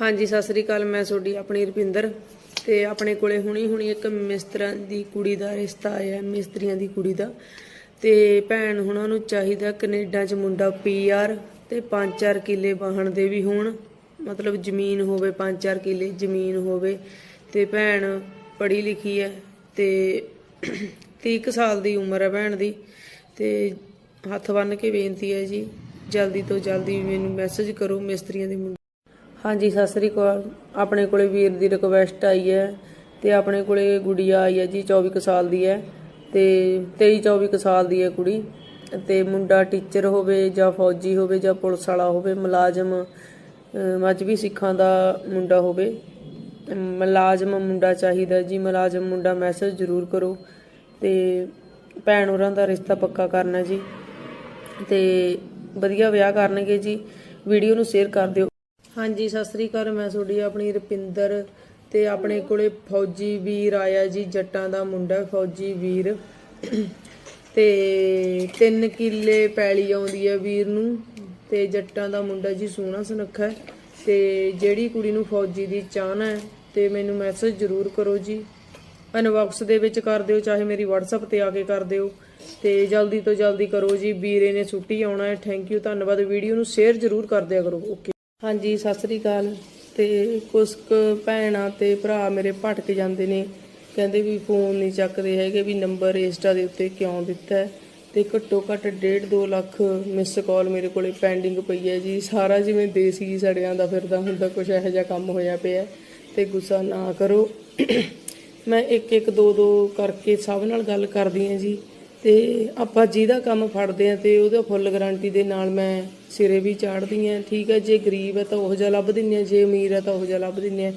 ਹਾਂਜੀ, ਸਤਿ ਸ੍ਰੀ ਅਕਾਲ, ਮੈਂ ਤੁਹਾਡੀ ਆਪਣੀ ਰੁਪਿੰਦਰ ਤੇ ਆਪਣੇ ਕੋਲੇ ਹੁਣੀ ਹੁਣੀ ਇੱਕ ਮਿਸਤਰਾਂ ਦੀ ਕੁੜੀ ਦਾ ਰਿਸ਼ਤਾ ਆਇਆ, ਮਿਸਤਰੀਆਂ ਦੀ ਕੁੜੀ ਦਾ। ਤੇ ਭੈਣ ਹੁਣਾਂ ਨੂੰ ਚਾਹੀਦਾ ਕੈਨੇਡਾ 'ਚ ਮੁੰਡਾ ਪੀਆਰ ਤੇ 5-4 ਕਿੱਲੇ ਵਾਹਣ ਦੇ ਵੀ ਹੋਣ। ਮਤਲਬ ਜ਼ਮੀਨ ਹੋਵੇ 5-4 ਕਿੱਲੇ ਜ਼ਮੀਨ ਹੋਵੇ ਤੇ ਭੈਣ ਪੜ੍ਹੀ ਲਿਖੀ ਹੈ ਤੇ 30 ਕੁ ਸਾਲ ਦੀ ਉਮਰ ਹੈ ਭੈਣ ਦੀ ਤੇ ਹੱਥ ਬੰਨ ਕੇ ਬੇਨਤੀ ਹੈ ਜੀ, ਜਲਦੀ ਤੋਂ ਜਲਦੀ ਮੈਨੂੰ ਮੈਸੇਜ ਕਰੋ ਮਿਸਤਰੀਆਂ ਦੇ ਹਾਂਜੀ, ਸਤਿ ਸ੍ਰੀ ਅਕਾਲ। ਆਪਣੇ ਕੋਲੇ ਵੀਰ ਦੀ ਰਿਕੁਐਸਟ ਆਈ ਹੈ ਤੇ ਆਪਣੇ ਕੋਲੇ ਗੁੜੀਆ ਆਈ ਹੈ ਜੀ 24 ਕੁ ਸਾਲ ਦੀ ਹੈ ਤੇ 23 24 ਕੁ ਸਾਲ ਦੀ ਹੈ ਕੁੜੀ ਤੇ ਮੁੰਡਾ ਟੀਚਰ ਹੋਵੇ ਜਾਂ ਫੌਜੀ ਹੋਵੇ ਜਾਂ ਪੁਲਿਸ ਵਾਲਾ ਹੋਵੇ, ਮੁਲਾਜ਼ਮ ਅਹ ਮਜ਼੍ਹਬੀ ਸਿੱਖਾਂ ਦਾ ਮੁੰਡਾ ਹੋਵੇ। ਮੁਲਾਜ਼ਮ ਮੁੰਡਾ ਚਾਹੀਦਾ ਜੀ, ਮੁਲਾਜ਼ਮ ਮੁੰਡਾ ਮੈਸੇਜ ਜ਼ਰੂਰ ਕਰੋ ਤੇ ਭੈਣ ਹੋਰਾਂ ਦਾ ਰਿਸ਼ਤਾ ਪੱਕਾ ਕਰਨਾ ਜੀ ਤੇ ਵਧੀਆ ਵਿਆਹ ਕਰਨਗੇ ਜੀ। ਵੀਡੀਓ ਨੂੰ ਸ਼ੇਅਰ ਕਰ ਦਿਓ। ਹਾਂਜੀ, ਸਤਿ ਸ੍ਰੀ ਅਕਾਲ। ਮੈਂ ਤੁਹਾਡੀ ਆਪਣੀ ਰੁਪਿੰਦਰ ਤੇ ਆਪਣੇ ਕੋਲੇ ਫੌਜੀ ਵੀਰ ਆਇਆ ਜੀ, ਜੱਟਾਂ ਦਾ ਮੁੰਡਾ, ਫੌਜੀ ਵੀਰ। ਤੇ 3 ਕਿੱਲੇ ਪੈਲੀ ਆਉਂਦੀ ਹੈ ਵੀਰ ਨੂੰ ਤੇ ਜੱਟਾਂ ਦਾ ਮੁੰਡਾ ਜੀ ਸੋਹਣਾ ਸੁਨੱਖਾ ਹੈ ਤੇ ਜਿਹੜੀ ਕੁੜੀ ਨੂੰ ਫੌਜੀ ਦੀ ਚਾਹਨਾ ਹੈ ਤੇ ਮੈਨੂੰ ਮੈਸੇਜ ਜ਼ਰੂਰ ਕਰੋ ਜੀ। ਇਨਬਾਕਸ ਦੇ ਵਿੱਚ ਕਰ ਦਿਓ, ਚਾਹੇ ਮੇਰੀ WhatsApp ਤੇ ਆ ਕੇ ਕਰ ਦਿਓ। ਤੇ ਜਲਦੀ ਤੋਂ ਜਲਦੀ ਕਰੋ ਜੀ, ਵੀਰੇ ਨੇ ਛੁੱਟੀ ਆਉਣਾ ਹੈ। ਥੈਂਕ ਯੂ ਧੰਨਵਾਦ। ਵੀਡੀਓ ਨੂੰ ਸ਼ੇਅਰ ਜ਼ਰੂਰ ਕਰ ਦਿਆ ਕਰੋ। ਓਕੇ ਹਾਂਜੀ, ਸਤਿ ਸ੍ਰੀ ਅਕਾਲ। ਤੇ ਕੁਛ ਕੁ ਭੈਣਾਂ ਤੇ ਭਰਾ ਮੇਰੇ ਭਟਕ ਜਾਂਦੇ ਨੇ। ਕਹਿੰਦੇ ਵੀ ਫੋਨ ਨਹੀਂ ਚੱਕਦੇ ਹੈਗੇ ਵੀ ਨੰਬਰ ਇੰਸਟਾ ਦੇ ਉੱਤੇ ਕਿਉਂ ਦਿੱਤਾ ਹੈ। ਤੇ ਘੱਟੋ ਘੱਟ 1.5 2 ਲੱਖ ਮਿਸ ਕਾਲ ਮੇਰੇ ਕੋਲੇ ਪੈਂਡਿੰਗ ਪਈ ਹੈ ਜੀ। ਸਾਰਾ ਜਿਵੇਂ ਦੇਸੀ ਸੜਿਆਂ ਦਾ ਫਿਰਦਾ ਹੁੰਦਾ ਕੁਝ ਇਹੋ ਜਿਹਾ ਕੰਮ ਹੋਇਆ ਪਿਆ ਤੇ ਗੁੱਸਾ ਨਾ ਕਰੋ। ਮੈਂ ਇੱਕ ਇੱਕ ਦੋ ਦੋ ਕਰਕੇ ਸਭ ਨਾਲ ਗੱਲ ਕਰਦੀ ਹਾਂ ਜੀ। ਤੇ ਆਪਾਂ ਜਿਹਦਾ ਕੰਮ ਫੜਦੇ ਆ ਤੇ ਉਹਦਾ ਫੁੱਲ ਗਾਰੰਟੀ ਦੇ ਨਾਲ ਮੈਂ ਸਿਰੇ ਵੀ ਚਾੜਦੀ ਆ ਠੀਕ ਹੈ, ਜੇ ਗਰੀਬ ਹੈ ਤਾਂ ਉਹ ਜਿਹਾ ਲੱਭ ਦਿੰਨੇ ਆ ਜੇ ਅਮੀਰ ਹੈ ਤਾਂ ਉਹ ਜਿਹਾ ਲੱਭ ਦਿੰਦੇ ਆ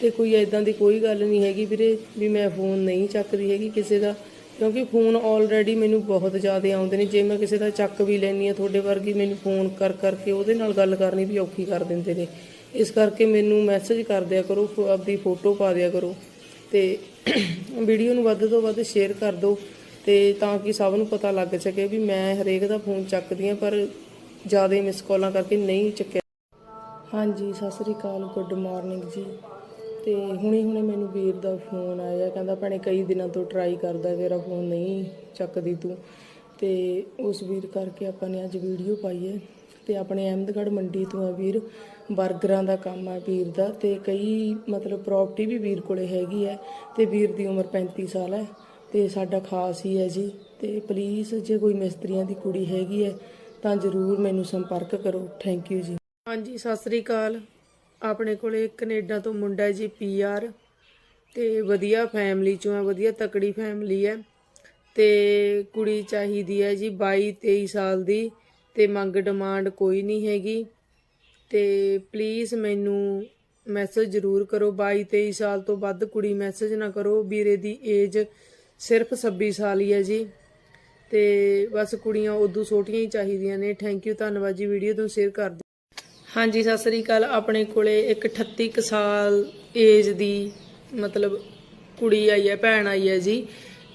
ਤੇ ਕੋਈ ਐਦਾਂ ਦੀ ਕੋਈ ਗੱਲ ਨਹੀਂ ਹੈਗੀ ਵੀਰੇ ਵੀ ਮੈਂ ਫੋਨ ਨਹੀਂ ਚੱਕਦੀ ਹੈਗੀ ਕਿਸੇ ਦਾ, ਕਿਉਂਕਿ ਫੋਨ ਆਲਰੇਡੀ ਮੈਨੂੰ ਬਹੁਤ ਜ਼ਿਆਦਾ ਆਉਂਦੇ ਨੇ। ਜੇ ਮੈਂ ਕਿਸੇ ਦਾ ਚੱਕ ਵੀ ਲੈਣੀ ਆ ਤੁਹਾਡੇ ਵਰਗੀ, ਮੈਨੂੰ ਫੋਨ ਕਰ, ਕਰਕੇ ਉਹਦੇ ਨਾਲ ਗੱਲ ਕਰਨੀ ਵੀ ਔਖੀ ਕਰ ਦਿੰਦੇ ਨੇ। ਇਸ ਕਰਕੇ ਮੈਨੂੰ ਮੈਸੇਜ ਕਰ ਦਿਆ ਕਰੋ, ਫੋ- ਆਪਦੀ ਫੋਟੋ ਪਾ ਦਿਆ ਕਰੋ। ਤੇ ਵੀਡੀਓ ਨੂੰ ਵੱਧ ਤੋਂ ਵੱਧ ਸ਼ੇਅਰ ਕਰ ਦਿਓ। ਤੇ ਤਾਂ ਕਿ ਸਭ ਨੂੰ ਪਤਾ ਲੱਗ ਸਕੇ ਵੀ ਮੈਂ ਹਰੇਕ ਦਾ ਫੋਨ ਚੱਕਦੀ ਆ ਪਰ ਜ਼ਿਆਦਾ ਮਿਸ ਕਾਲਾਂ ਕਰਕੇ ਨਹੀਂ ਚੱਕਿਆ। ਹਾਂਜੀ, ਸਤਿ ਸ੍ਰੀ ਅਕਾਲ ਗੁੱਡ ਮਾਰਨਿੰਗ ਜੀ। ਤੇ ਹੁਣੇ ਹੁਣੇ ਮੈਨੂੰ ਵੀਰ ਦਾ ਫੋਨ ਆਇਆ, ਕਹਿੰਦਾ ਭੈਣੇ ਕਈ ਦਿਨਾਂ ਤੋਂ ਟਰਾਈ ਕਰਦਾ, ਤੇਰਾ ਫੋਨ ਨਹੀਂ ਚੱਕਦੀ ਤੂੰ। ਤੇ ਉਸ ਵੀਰ ਕਰਕੇ ਆਪਾਂ ਨੇ ਅੱਜ ਵੀਡੀਓ ਪਾਈ ਹੈ। ਤੇ ਆਪਣੇ ਅਹਿਮਦਗੜ੍ਹ ਮੰਡੀ ਤੋਂ ਆ ਵੀਰ 버ਗਰਾਂ ਦਾ ਕੰਮ ਆ ਵੀਰ ਦਾ। ਤੇ ਕਈ ਮਤਲਬ ਪ੍ਰਾਪਰਟੀ ਵੀ ਵੀਰ ਕੋਲੇ ਹੈਗੀ ਹੈ। ਤੇ ਵੀਰ ਦੀ ਉਮਰ 35 ਸਾਲ ਹੈ। ਤੇ ਸਾਡਾ ਖਾਸ ਹੀ ਹੈ ਜੀ। ਤੇ ਪਲੀਜ਼ ਜੇ ਕੋਈ ਮਿਸਤਰੀਆਂ ਦੀ ਕੁੜੀ ਹੈਗੀ ਹੈ ਤਾਂ ਜਰੂਰ ਮੈਨੂੰ ਸੰਪਰਕ ਕਰੋ। ਥੈਂਕ ਯੂ ਜੀ। ਹਾਂਜੀ, ਸਤਿ ਸ੍ਰੀ ਅਕਾਲ। ਆਪਣੇ ਕੋਲੇ ਕੈਨੇਡਾ ਤੋਂ ਮੁੰਡਾ ਹੈ ਜੀ ਪੀਆਰ ਤੇ ਵਧੀਆ ਫੈਮਿਲੀ ਚੋਂ ਹੈ, ਵਧੀਆ ਤਕੜੀ ਫੈਮਿਲੀ ਹੈ। ਤੇ ਕੁੜੀ ਚਾਹੀਦੀ ਹੈ ਜੀ 22 23 ਸਾਲ ਦੀ ਤੇ ਮੰਗ ਡਿਮਾਂਡ ਕੋਈ ਨਹੀਂ ਹੈਗੀ। ਤੇ ਪਲੀਜ਼ ਮੈਨੂੰ ਮੈਸੇਜ ਜ਼ਰੂਰ ਕਰੋ। 22 23 ਸਾਲ ਤੋਂ ਵੱਧ ਕੁੜੀ ਮੈਸੇਜ ਨਾ ਕਰੋ। ਵੀਰੇ ਦੀ ਏਜ ਸਿਰਫ 26 ਸਾਲ ਹੀ ਹੈ ਜੀ। ਤੇ ਬਸ ਕੁੜੀਆਂ ਉਦੋਂ ਛੋਟੀਆਂ ਹੀ ਚਾਹੀਦੀਆਂ ਨੇ। ਥੈਂਕ ਯੂ ਧੰਨਵਾਦ ਜੀ ਵੀਡੀਓ ਤੋਂ ਸ਼ੇਅਰ ਕਰ ਦਿਓ। ਹਾਂਜੀ, ਸਤਿ ਸ੍ਰੀ ਅਕਾਲ। ਆਪਣੇ ਕੋਲੇ ਇੱਕ 38 ਕੁ ਸਾਲ ਏਜ ਦੀ ਮਤਲਬ ਕੁੜੀ ਆਈ ਹੈ, ਭੈਣ ਆਈ ਹੈ ਜੀ।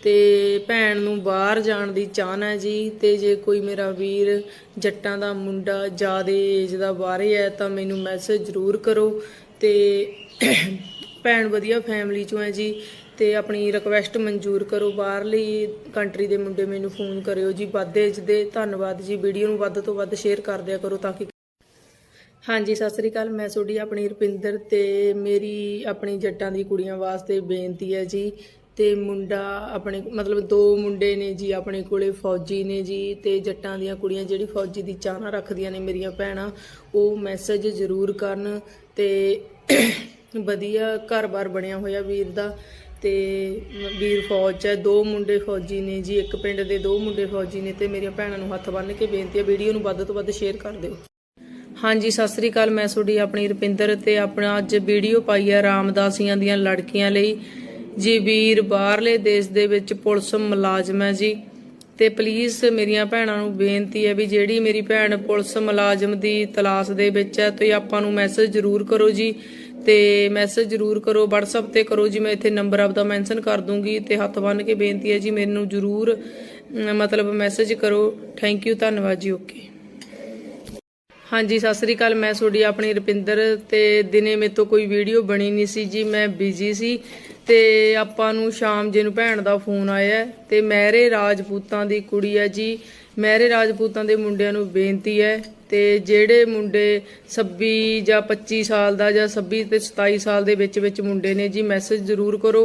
ਤੇ ਭੈਣ ਨੂੰ ਬਾਹਰ ਜਾਣ ਦੀ ਚਾਹਨਾ ਹੈ ਜੀ। ਤੇ ਜੇ ਕੋਈ ਮੇਰਾ ਵੀਰ ਜੱਟਾਂ ਦਾ ਮੁੰਡਾ ਜਿਆਦੇ ਏਜ ਦਾ ਬਾਹਰੇ ਹੈ, ਤਾਂ ਮੈਨੂੰ ਮੈਸੇਜ ਜ਼ਰੂਰ ਕਰੋ। ਤੇ ਭੈਣ ਵਧੀਆ ਫੈਮਿਲੀ ਚੋਂ ਹੈ ਜੀ। ਤੇ ਆਪਣੀ ਰਿਕਵੈਸਟ ਮਨਜ਼ੂਰ ਕਰੋ। ਬਾਹਰਲੀ ਕੰਟਰੀ ਦੇ ਮੁੰਡੇ ਮੈਨੂੰ ਫੋਨ ਕਰਿਓ ਜੀ। ਵੱਧ ਏਜ ਦੇ। ਧੰਨਵਾਦ ਜੀ। ਵੀਡੀਓ ਨੂੰ ਵੱਧ ਤੋਂ ਵੱਧ ਸ਼ੇਅਰ ਕਰ ਦਿਆ ਕਰੋ ਤਾਂ ਕਿ ਹਾਂਜੀ, ਸਤਿ ਸ੍ਰੀ ਅਕਾਲ। ਮੈਂ ਤੁਹਾਡੀ ਆਪਣੀ ਰੁਪਿੰਦਰ ਤੇ ਮੇਰੀ ਆਪਣੀ ਜੱਟਾਂ ਦੀ ਕੁੜੀਆਂ ਵਾਸਤੇ ਬੇਨਤੀ ਹੈ ਜੀ। ਤੇ ਮੁੰਡਾ ਆਪਣੇ ਮਤਲਬ ਦੋ ਮੁੰਡੇ ਨੇ ਜੀ ਆਪਣੇ ਕੋਲੇ, ਫੌਜੀ ਨੇ ਜੀ। ਤੇ ਜੱਟਾਂ ਦੀਆਂ ਕੁੜੀਆਂ ਜਿਹੜੀ ਫੌਜੀ ਦੀ ਚਾਹਨਾ ਰੱਖਦੀਆਂ ਨੇ ਮੇਰੀਆਂ ਭੈਣਾਂ, ਉਹ ਮੈਸੇਜ ਜ਼ਰੂਰ ਕਰਨ ਤੇ ਵਧੀਆ ਘਰ-ਬਾਰ ਬਣਿਆ ਹੋਇਆ ਵੀਰ ਦਾ। ਤੇ ਵੀਰ ਫੌਜ ਹੈ, ਦੋ ਮੁੰਡੇ ਫੌਜੀ ਨੇ ਜੀ, ਇੱਕ ਪਿੰਡ ਦੇ ਦੋ ਮੁੰਡੇ ਫੌਜੀ ਨੇ ਤੇ ਮੇਰੀਆਂ ਭੈਣਾਂ ਨੂੰ ਹੱਥ ਬੰਨ੍ਹ ਕੇ ਬੇਨਤੀ ਹੈ, ਵੀਡੀਓ ਨੂੰ ਵੱਧ ਤੋਂ ਵੱਧ ਸ਼ੇਅਰ ਕਰ ਦਿਓ। ਹਾਂਜੀ, ਸਤਿ ਸ੍ਰੀ ਅਕਾਲ, ਮੈਂ ਤੁਹਾਡੀ ਆਪਣੀ ਰੁਪਿੰਦਰ ਤੇ ਆਪਣਾ ਅੱਜ ਵੀਡੀਓ ਪਾਈ ਹੈ ਰਾਮਦਾਸੀਆਂ ਦੀਆਂ ਲੜਕੀਆਂ ਲਈ। ਜੀ, ਵੀਰ ਬਾਹਰਲੇ ਦੇਸ਼ ਦੇ ਵਿੱਚ ਪੁਲਿਸ ਮੁਲਾਜ਼ਮ ਹੈ ਜੀ ਤੇ ਪਲੀਜ਼ ਮੇਰੀਆਂ ਭੈਣਾਂ ਨੂੰ ਬੇਨਤੀ ਹੈ ਵੀ ਜਿਹੜੀ ਮੇਰੀ ਭੈਣ ਪੁਲਿਸ ਮੁਲਾਜ਼ਮ ਦੀ ਤਲਾਸ਼ ਦੇ ਵਿੱਚ ਹੈ, ਤੁਸੀਂ ਆਪਾਂ ਨੂੰ ਮੈਸੇਜ ਜ਼ਰੂਰ ਕਰੋ ਜੀ। ਤੇ ਮੈਸੇਜ ਜ਼ਰੂਰ ਕਰੋ, WhatsApp ਤੇ ਕਰੋ। ਜੀ, ਮੈਂ ਇੱਥੇ ਨੰਬਰ ਆਪਦਾ ਮੈਂਸ਼ਨ ਕਰ ਦੂੰਗੀ ਤੇ ਹੱਥ ਬੰਨ ਕੇ ਬੇਨਤੀ ਹੈ ਜੀ, ਮੈਨੂੰ ਜ਼ਰੂਰ ਮਤਲਬ ਮੈਸੇਜ ਕਰੋ। ਥੈਂਕ ਯੂ ਧੰਨਵਾਦ ਜੀ ਓਕੇ ਹਾਂਜੀ, ਸਤਿ ਸ੍ਰੀ ਅਕਾਲ। ਮੈਂ ਤੁਹਾਡੀ ਆਪਣੀ ਰੁਪਿੰਦਰ ਤੇ ਦਿਨੇ ਮੇਰੇ ਤੋਂ ਕੋਈ ਵੀਡੀਓ ਬਣੀ ਨਹੀਂ ਸੀ ਜੀ, ਮੈਂ ਬਿਜ਼ੀ ਸੀ ਤੇ ਆਪਾਂ ਨੂੰ ਸ਼ਾਮ ਜੇ ਨੂੰ ਭੈਣ ਦਾ ਫੋਨ ਆਇਆ ਹੈ ਤੇ ਮਹਿਰੇ ਰਾਜਪੂਤਾਂ ਦੀ ਕੁੜੀ ਹੈ ਜੀ। ਮਹਿਰੇ ਰਾਜਪੂਤਾਂ ਦੇ ਮੁੰਡਿਆਂ ਨੂੰ ਬੇਨਤੀ ਹੈ ਤੇ ਜਿਹੜੇ ਮੁੰਡੇ 26 ਜਾਂ 25 ਸਾਲ ਦਾ ਜਾਂ 26 ਤੇ 27 ਸਾਲ ਦੇ ਵਿੱਚ ਵਿੱਚ ਮੁੰਡੇ ਨੇ ਜੀ ਮੈਸੇਜ ਜ਼ਰੂਰ ਕਰੋ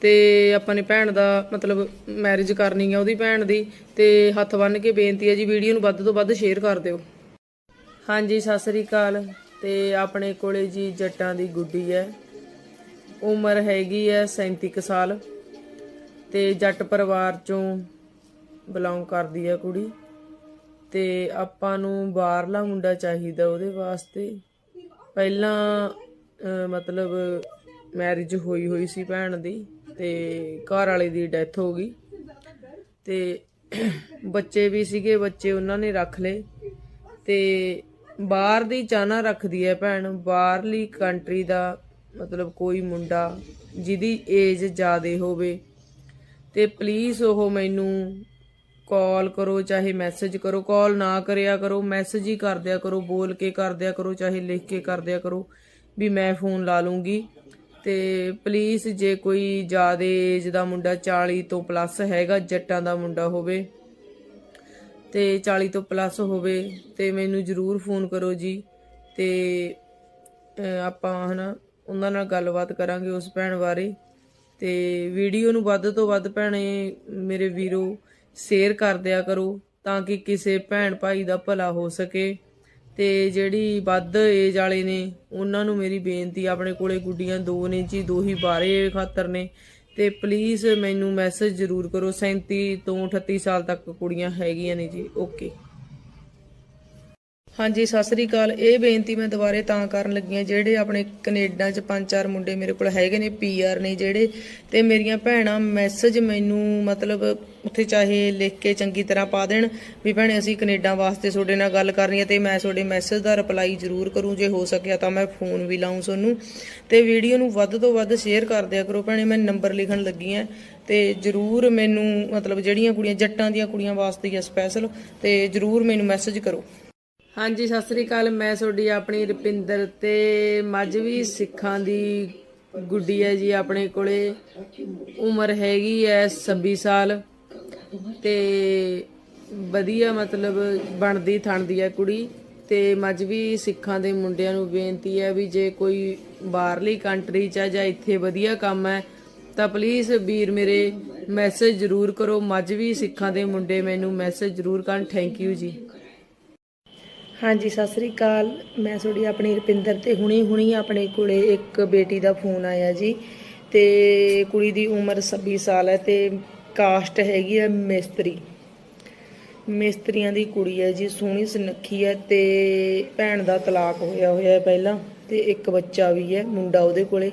ਤੇ ਆਪਾਂ ਨੇ ਭੈਣ ਦਾ ਮਤਲਬ ਮੈਰਿਜ ਕਰਨੀ ਹੈ ਉਹਦੀ ਭੈਣ ਦੀ ਤੇ ਹੱਥ ਬੰਨ੍ਹ ਕੇ ਬੇਨਤੀ ਹੈ ਜੀ ਵੀਡੀਓ ਨੂੰ ਵੱਧ ਤੋਂ ਵੱਧ ਸ਼ੇਅਰ ਕਰ ਦਿਓ। ਹਾਂਜੀ, ਸਤਿ ਸ੍ਰੀ ਅਕਾਲ। ਤੇ ਆਪਣੇ ਕੋਲੇ ਜੀ ਜੱਟਾਂ ਦੀ ਗੁੱਡੀ ਹੈ। ਉਮਰ ਹੈਗੀ ਹੈ 37 ਕੁ ਸਾਲ। ਤੇ ਜੱਟ ਪਰਿਵਾਰ ਚੋਂ ਬਿਲੋਂਗ ਕਰਦੀ ਹੈ ਕੁੜੀ। ਤੇ ਆਪਾਂ ਨੂੰ ਬਾਹਰਲਾ ਮੁੰਡਾ ਚਾਹੀਦਾ ਉਹਦੇ ਵਾਸਤੇ। ਪਹਿਲਾਂ ਮਤਲਬ ਮੈਰਿਜ ਹੋਈ ਹੋਈ ਸੀ ਭੈਣ ਦੀ ਤੇ ਘਰ ਵਾਲੇ ਦੀ ਡੈਥ ਹੋ ਗਈ। ਤੇ ਬੱਚੇ ਵੀ ਸੀਗੇ, ਬੱਚੇ ਉਹਨਾਂ ਨੇ ਰੱਖ ਲਏ। ਤੇ ਬਾਹਰ ਦੀ ਚਾਹਨਾ ਰੱਖਦੀ ਹੈ ਭੈਣ, ਬਾਹਰਲੀ ਕੰਟਰੀ ਦਾ ਮਤਲਬ ਕੋਈ ਮੁੰਡਾ ਜਿਹਦੀ ਏਜ ਜ਼ਿਆਦੇ ਹੋਵੇ। ਤੇ ਪਲੀਜ਼ ਉਹ ਮੈਨੂੰ ਕਾਲ ਕਰੋ ਚਾਹੇ ਮੈਸੇਜ ਕਰੋ ਕਾਲ ਨਾ ਕਰਿਆ ਕਰੋ ਮੈਸੇਜ ਹੀ ਕਰ ਦਿਆ ਕਰੋ ਬੋਲ ਕੇ ਕਰ ਦਿਆ ਕਰੋ ਚਾਹੇ ਲਿਖ ਕੇ ਕਰ ਦਿਆ ਕਰੋ ਵੀ ਮੈਂ ਫੋਨ ਲਾ ਲੂੰਗੀ। ਤੇ ਪਲੀਜ਼ ਜੇ ਕੋਈ ਜ਼ਿਆਦਾ ਏਜ ਦਾ ਮੁੰਡਾ 40 ਤੋਂ ਪਲੱਸ ਹੈਗਾ ਜੱਟਾਂ ਦਾ ਮੁੰਡਾ ਹੋਵੇ ਤੇ 40 ਤੋਂ ਪਲੱਸ ਹੋਵੇ ਤੇ ਮੈਨੂੰ ਜਰੂਰ ਫੋਨ ਕਰੋ ਜੀ। ਤੇ ਅਹ, ਆਪਾਂ ਹਨਾ ਉਹਨਾਂ ਨਾਲ ਗੱਲਬਾਤ ਕਰਾਂਗੇ ਉਸ ਭੈਣ ਬਾਰੇ। ਤੇ ਵੀਡੀਓ ਨੂੰ ਵੱਧ ਤੋਂ ਵੱਧ ਭੈਣੇ ਮੇਰੇ ਵੀਰੋ ਸ਼ੇਅਰ ਕਰ ਦਿਆ ਕਰੋ ਤਾਂ ਕਿ ਕਿਸੇ ਭੈਣ ਭਾਈ ਦਾ ਭਲਾ ਹੋ ਸਕੇ। ਤੇ ਜਿਹੜੀ ਵੱਧ ਏਜ ਵਾਲੇ ਨੇ, ਉਹਨਾਂ ਨੂੰ ਮੇਰੀ ਬੇਨਤੀ ਆਪਣੇ ਕੋਲੇ ਗੁੱਡੀਆਂ ਦੋ ਨੇ ਜੀ ਦੋ ਹੀ ਬਾਰੇ ਖਾਤਰ ਨੇ। ਤੇ ਪਲੀਜ਼ ਮੈਨੂੰ ਮੈਸੇਜ ਜ਼ਰੂਰ ਕਰੋ। 37 ਤੋਂ 38 ਸਾਲ ਤੱਕ ਕੁੜੀਆਂ ਹੈਗੀਆਂ ਨੇ ਜੀ। ਓਕੇ ਹਾਂਜੀ, ਸਤਿ ਸ੍ਰੀ ਅਕਾਲ। ਇਹ ਬੇਨਤੀ ਮੈਂ ਦੁਬਾਰੇ ਤਾਂ ਕਰਨ ਲੱਗੀ ਹਾਂ, ਜਿਹੜੇ ਆਪਣੇ ਕੈਨੇਡਾ 'ਚ ਪੰਜ ਚਾਰ ਮੁੰਡੇ ਮੇਰੇ ਕੋਲ ਹੈਗੇ ਨੇ ਪੀਆਰ ਨੇ ਜਿਹੜੇ, ਤੇ ਮੇਰੀਆਂ ਭੈਣਾਂ ਮੈਸੇਜ ਮੈਨੂੰ ਮਤਲਬ ਉੱਥੇ ਚਾਹੇ ਲਿਖ ਕੇ ਚੰਗੀ ਤਰ੍ਹਾਂ ਪਾ ਦੇਣ ਵੀ ਭੈਣੇ ਅਸੀਂ ਕੈਨੇਡਾ ਵਾਸਤੇ ਤੁਹਾਡੇ ਨਾਲ ਗੱਲ ਕਰਨੀ ਹੈ ਤੇ ਮੈਂ ਤੁਹਾਡੇ ਮੈਸੇਜ ਦਾ ਰਿਪਲਾਈ ਜ਼ਰੂਰ ਕਰੂੰ, ਜੇ ਹੋ ਸਕਿਆ ਤਾਂ ਮੈਂ ਫੋਨ ਵੀ ਲਾਉਂ ਤੁਹਾਨੂੰ। ਤੇ ਵੀਡੀਓ ਨੂੰ ਵੱਧ ਤੋਂ ਵੱਧ ਸ਼ੇਅਰ ਕਰ ਦਿਆ ਕਰੋ ਭੈਣੇ, ਮੈਂ ਨੰਬਰ ਲਿਖਣ ਲੱਗੀ ਹਾਂ, ਤੇ ਜਰੂਰ ਮੈਨੂੰ ਮਤਲਬ ਜਿਹੜੀਆਂ ਕੁੜੀਆਂ, ਜੱਟਾਂ ਦੀਆਂ ਕੁੜੀਆਂ ਵਾਸਤੇ ਹੀ ਸਪੈਸ਼ਲ ਤੇ ਜਰੂਰ ਮੈਨੂੰ ਮੈਸੇਜ ਕਰੋ। ਹਾਂਜੀ, ਸਤਿ ਸ੍ਰੀ ਅਕਾਲ। ਮੈਂ ਤੁਹਾਡੀ ਆਪਣੀ ਰੁਪਿੰਦਰ ਤੇ ਮੱਝਵੀ ਸਿੱਖਾਂ ਦੀ ਗੁੱਡੀ ਹੈ ਜੀ ਆਪਣੇ ਕੋਲੇ। ਉਮਰ ਹੈਗੀ ਹੈ 26 ਸਾਲ ਤੇ ਵਧੀਆ ਮਤਲਬ ਬਣਦੀ, ਥਣਦੀ ਹੈ ਕੁੜੀ ਤੇ ਮੱਝਵੀ ਸਿੱਖਾਂ ਦੇ ਮੁੰਡਿਆਂ ਨੂੰ ਬੇਨਤੀ ਹੈ ਵੀ ਜੇ ਕੋਈ ਬਾਹਰਲੀ ਕੰਟਰੀ ਚ ਹੈ ਜਾਂ ਇੱਥੇ ਵਧੀਆ ਕੰਮ ਹੈ, ਤਾਂ ਪਲੀਜ਼ ਵੀਰ ਮੇਰੇ ਮੈਸੇਜ ਜ਼ਰੂਰ ਕਰੋ। ਮੱਝਵੀ ਸਿੱਖਾਂ ਦੇ ਮੁੰਡੇ, ਮੈਨੂੰ ਮੈਸੇਜ ਜ਼ਰੂਰ ਕਰਨ। ਥੈਂਕ ਯੂ ਜੀ। ਹਾਂਜੀ, ਸਤਿ ਸ੍ਰੀ ਅਕਾਲ। ਮੈਂ ਤੁਹਾਡੀ ਆਪਣੀ ਰੁਪਿੰਦਰ ਤੇ ਹੁਣੀ ਹੁਣੀ ਆਪਣੇ ਕੋਲੇ ਇੱਕ ਬੇਟੀ ਦਾ ਫੋਨ ਆਇਆ ਜੀ ਤੇ ਕੁੜੀ ਦੀ ਉਮਰ 26 ਸਾਲ ਹੈ ਤੇ ਕਾਸਟ ਹੈਗੀ ਹੈ ਮਿਸਤਰੀ। ਮਿਸਤਰੀਆਂ ਦੀ ਕੁੜੀ ਹੈ ਜੀ, ਸੋਹਣੀ ਸੁਨੱਖੀ ਹੈ ਤੇ ਭੈਣ ਦਾ ਤਲਾਕ ਹੋਇਆ ਹੋਇਆ ਹੈ ਪਹਿਲਾਂ ਤੇ ਇੱਕ ਬੱਚਾ ਵੀ ਹੈ, ਮੁੰਡਾ ਉਹਦੇ ਕੋਲੇ